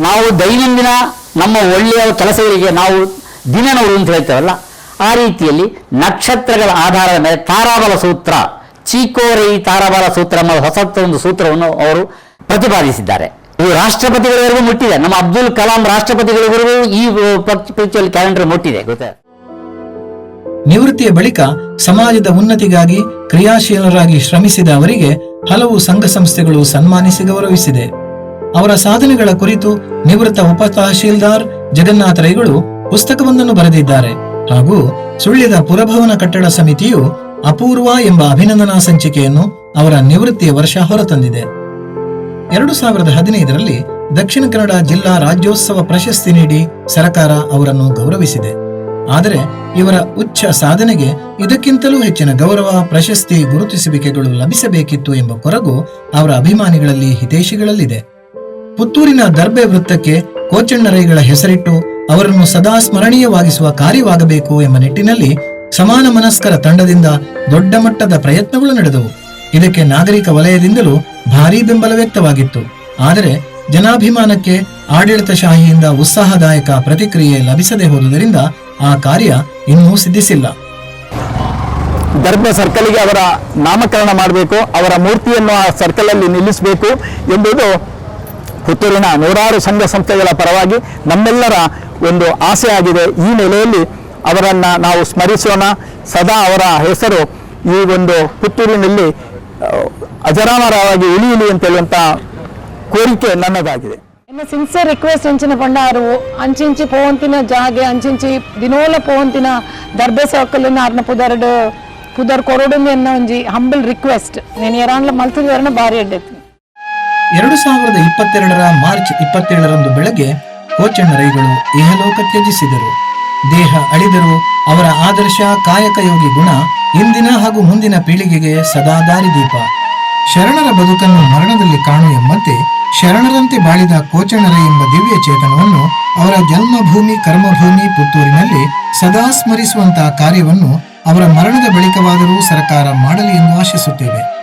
ನಾವು ದೈನಂದಿನ ನಮ್ಮ ಒಳ್ಳೆಯ ಕೆಲಸಗಳಿಗೆ ನಾವು ದಿನ ನೋಡು ಅಂತ ಹೇಳ್ತೇವಲ್ಲ? ಆ ರೀತಿಯಲ್ಲಿ ನಕ್ಷತ್ರಗಳ ಆಧಾರದ ಮೇಲೆ ತಾರಾಬಲ ಸೂತ್ರ, ಚೀಕೋರೈ ತಾರಾಬಲ ಸೂತ್ರ ಎಂಬ ಒಂದು ಸೂತ್ರವನ್ನು ಅವರು ಪ್ರತಿಪಾದಿಸಿದ್ದಾರೆ. ಇದು ರಾಷ್ಟ್ರಪತಿಗಳವರೆಗೂ ಮುಟ್ಟಿದೆ. ನಮ್ಮ ಅಬ್ದುಲ್ ಕಲಾಂ ರಾಷ್ಟ್ರಪತಿಗಳವರೆಗೂ ಈ ಪರ್ಪೆಕ್ಚುವಲ್ ಕ್ಯಾಲೆಂಡರ್ ಮುಟ್ಟಿದೆ, ಗೊತ್ತಾ? ನಿವೃತ್ತಿಯ ಬಳಿಕ ಸಮಾಜದ ಉನ್ನತಿಗಾಗಿ ಕ್ರಿಯಾಶೀಲರಾಗಿ ಶ್ರಮಿಸಿದ ಅವರಿಗೆ ಹಲವು ಸಂಘ ಸಂಸ್ಥೆಗಳು ಸನ್ಮಾನಿಸಿ ಗೌರವಿಸಿದೆ. ಅವರ ಸಾಧನೆಗಳ ಕುರಿತು ನಿವೃತ್ತ ಉಪ ತಹಶೀಲ್ದಾರ್ ಜಗನ್ನಾಥ ರೈಗಳು ಪುಸ್ತಕವೊಂದನ್ನು ಬರೆದಿದ್ದಾರೆ. ಹಾಗೂ ಸುಳ್ಯದ ಪುರಭವನ ಕಟ್ಟಡ ಸಮಿತಿಯು ಅಪೂರ್ವ ಎಂಬ ಅಭಿನಂದನಾ ಸಂಚಿಕೆಯನ್ನು ಅವರ ನಿವೃತ್ತಿಯ ವರ್ಷ ಹೊರತಂದಿದೆ. ಎರಡು ಸಾವಿರದ ಹದಿನೈದರಲ್ಲಿ ದಕ್ಷಿಣ ಕನ್ನಡ ಜಿಲ್ಲಾ ರಾಜ್ಯೋತ್ಸವ ಪ್ರಶಸ್ತಿ ನೀಡಿ ಸರ್ಕಾರ ಅವರನ್ನು ಗೌರವಿಸಿದೆ. ಆದರೆ ಇವರ ಉಚ್ಚ ಸಾಧನೆಗೆ ಇದಕ್ಕಿಂತಲೂ ಹೆಚ್ಚಿನ ಗೌರವ, ಪ್ರಶಸ್ತಿ ಗುರುತಿಸುವಿಕೆಗಳು ಲಭಿಸಬೇಕಿತ್ತು ಎಂಬ ಕೊರಗು ಅವರ ಅಭಿಮಾನಿಗಳಲ್ಲಿ ಹಿತೈಷಿಗಳಲ್ಲಿದೆ. ಪುತ್ತೂರಿನ ದರ್ಬೆ ವೃತ್ತಕ್ಕೆ ಕೋಚಣ್ಣರೈಗಳ ಹೆಸರಿಟ್ಟು ಅವರನ್ನು ಸದಾ ಸ್ಮರಣೀಯವಾಗಿಸುವ ಕಾರ್ಯವಾಗಬೇಕು ಎಂಬ ನಿಟ್ಟಿನಲ್ಲಿ ಸಮಾನ ಮನಸ್ಕರ ತಂಡದಿಂದ ದೊಡ್ಡ ಮಟ್ಟದ ಪ್ರಯತ್ನಗಳು ನಡೆದವು. ಇದಕ್ಕೆ ನಾಗರಿಕ ವಲಯದಿಂದಲೂ ಭಾರೀ ಬೆಂಬಲ ವ್ಯಕ್ತವಾಗಿತ್ತು. ಆದರೆ ಜನಾಭಿಮಾನಕ್ಕೆ ಆಡಳಿತಶಾಹಿಯಿಂದ ಉತ್ಸಾಹದಾಯಕ ಪ್ರತಿಕ್ರಿಯೆ ಲಭಿಸದೆ ಹೋದುದರಿಂದ ಆ ಕಾರ್ಯ ಇನ್ನೂ ಸಿದ್ಧಿಸಿಲ್ಲ. ದರ್ಬ ಸರ್ಕಲ್ಗೆ ಅವರ ನಾಮಕರಣ ಮಾಡಬೇಕು, ಅವರ ಮೂರ್ತಿಯನ್ನು ಆ ಸರ್ಕಲಲ್ಲಿ ನಿಲ್ಲಿಸಬೇಕು ಎಂಬುದು ಪುತ್ತೂರಿನ ನೂರಾರು ಸಂಘ ಸಂಸ್ಥೆಗಳ ಪರವಾಗಿ ನಮ್ಮೆಲ್ಲರ ಒಂದು ಆಸೆ ಆಗಿದೆ ಈ ನೆಲೆಯಲ್ಲಿ ಅವರನ್ನು ನಾವು ಸ್ಮರಿಸೋಣ. ಸದಾ ಅವರ ಹೆಸರು ಈ ಒಂದು ಪುತ್ತೂರಿನಲ್ಲಿ ಅಜರಾಮರವಾಗಿ ಉಳಿಯಲಿ ಅಂತ ಹೇಳುವಂತ ಕೋರಿಕೆ ನನ್ನದಾಗಿದೆ. ಇನ್ನು ಸಿನ್ಸಿಯರ್ ರಿಕ್ವೆಸ್ಟ್ ಹೆಂಚಿನ ಪಂಡಾರು ಅಂಚಿಂಚಿ ಪೋವಂತಿನ ಜಾಗೆ ಅಂಚಿಂಚಿ ದಿನೋಲ ಪೋವಂತಿನ ದರ್ಬೆ ಸರ್ಕಲ್ನ ಅರ್ನ ಪುದರ್ಡ್ ಪುದರ್ ಕೊರಡುಂದು ಎನ್ನ ಒಂಜಿ ಹಂಬಲ್ ರಿಕ್ವೆಸ್ಟ್ ನೀನು ಎರಾನ್ಲ ಮಲ್ತದ ಬಾರಿ ಎಡ್ಡೆತ್ತಿ. ಎರಡು ಸಾವಿರದ ಇಪ್ಪತ್ತೆರಡರ ಮಾರ್ಚ್ ಇಪ್ಪತ್ತೇಳರಂದು ಬೆಳಗ್ಗೆ ಕೋಚಣ್ಣ ರೈಗಳು ಇಹಲೋಕ ತ್ಯಜಿಸಿದರು. ದೇಹ ಅಳಿದರೂ, ಅವರ ಆದರ್ಶ ಕಾಯಕ ಯೋಗಿ ಗುಣ ಇಂದಿನ ಹಾಗೂ ಮುಂದಿನ ಪೀಳಿಗೆಗೆ ಸದಾ ದಾರಿದೀಪ. ಶರಣರ ಬದುಕನ್ನು ಮರಣದಲ್ಲಿ ಕಾಣು ಎಂಬಂತೆ ಶರಣರಂತೆ ಬಾಳಿದ ಕೋಚಣರ ಎಂಬ ದಿವ್ಯ ಚೇತನವನ್ನು ಅವರ ಜನ್ಮಭೂಮಿ, ಕರ್ಮಭೂಮಿ ಪುತ್ತೂರಿನಲ್ಲಿ ಸದಾ ಸ್ಮರಿಸುವಂತಹ ಕಾರ್ಯವನ್ನು ಅವರ ಮರಣದ ಬಳಿಕವಾದರೂ ಸರ್ಕಾರ ಮಾಡಲಿ ಎಂದು ಆಶಿಸುತ್ತೇವೆ.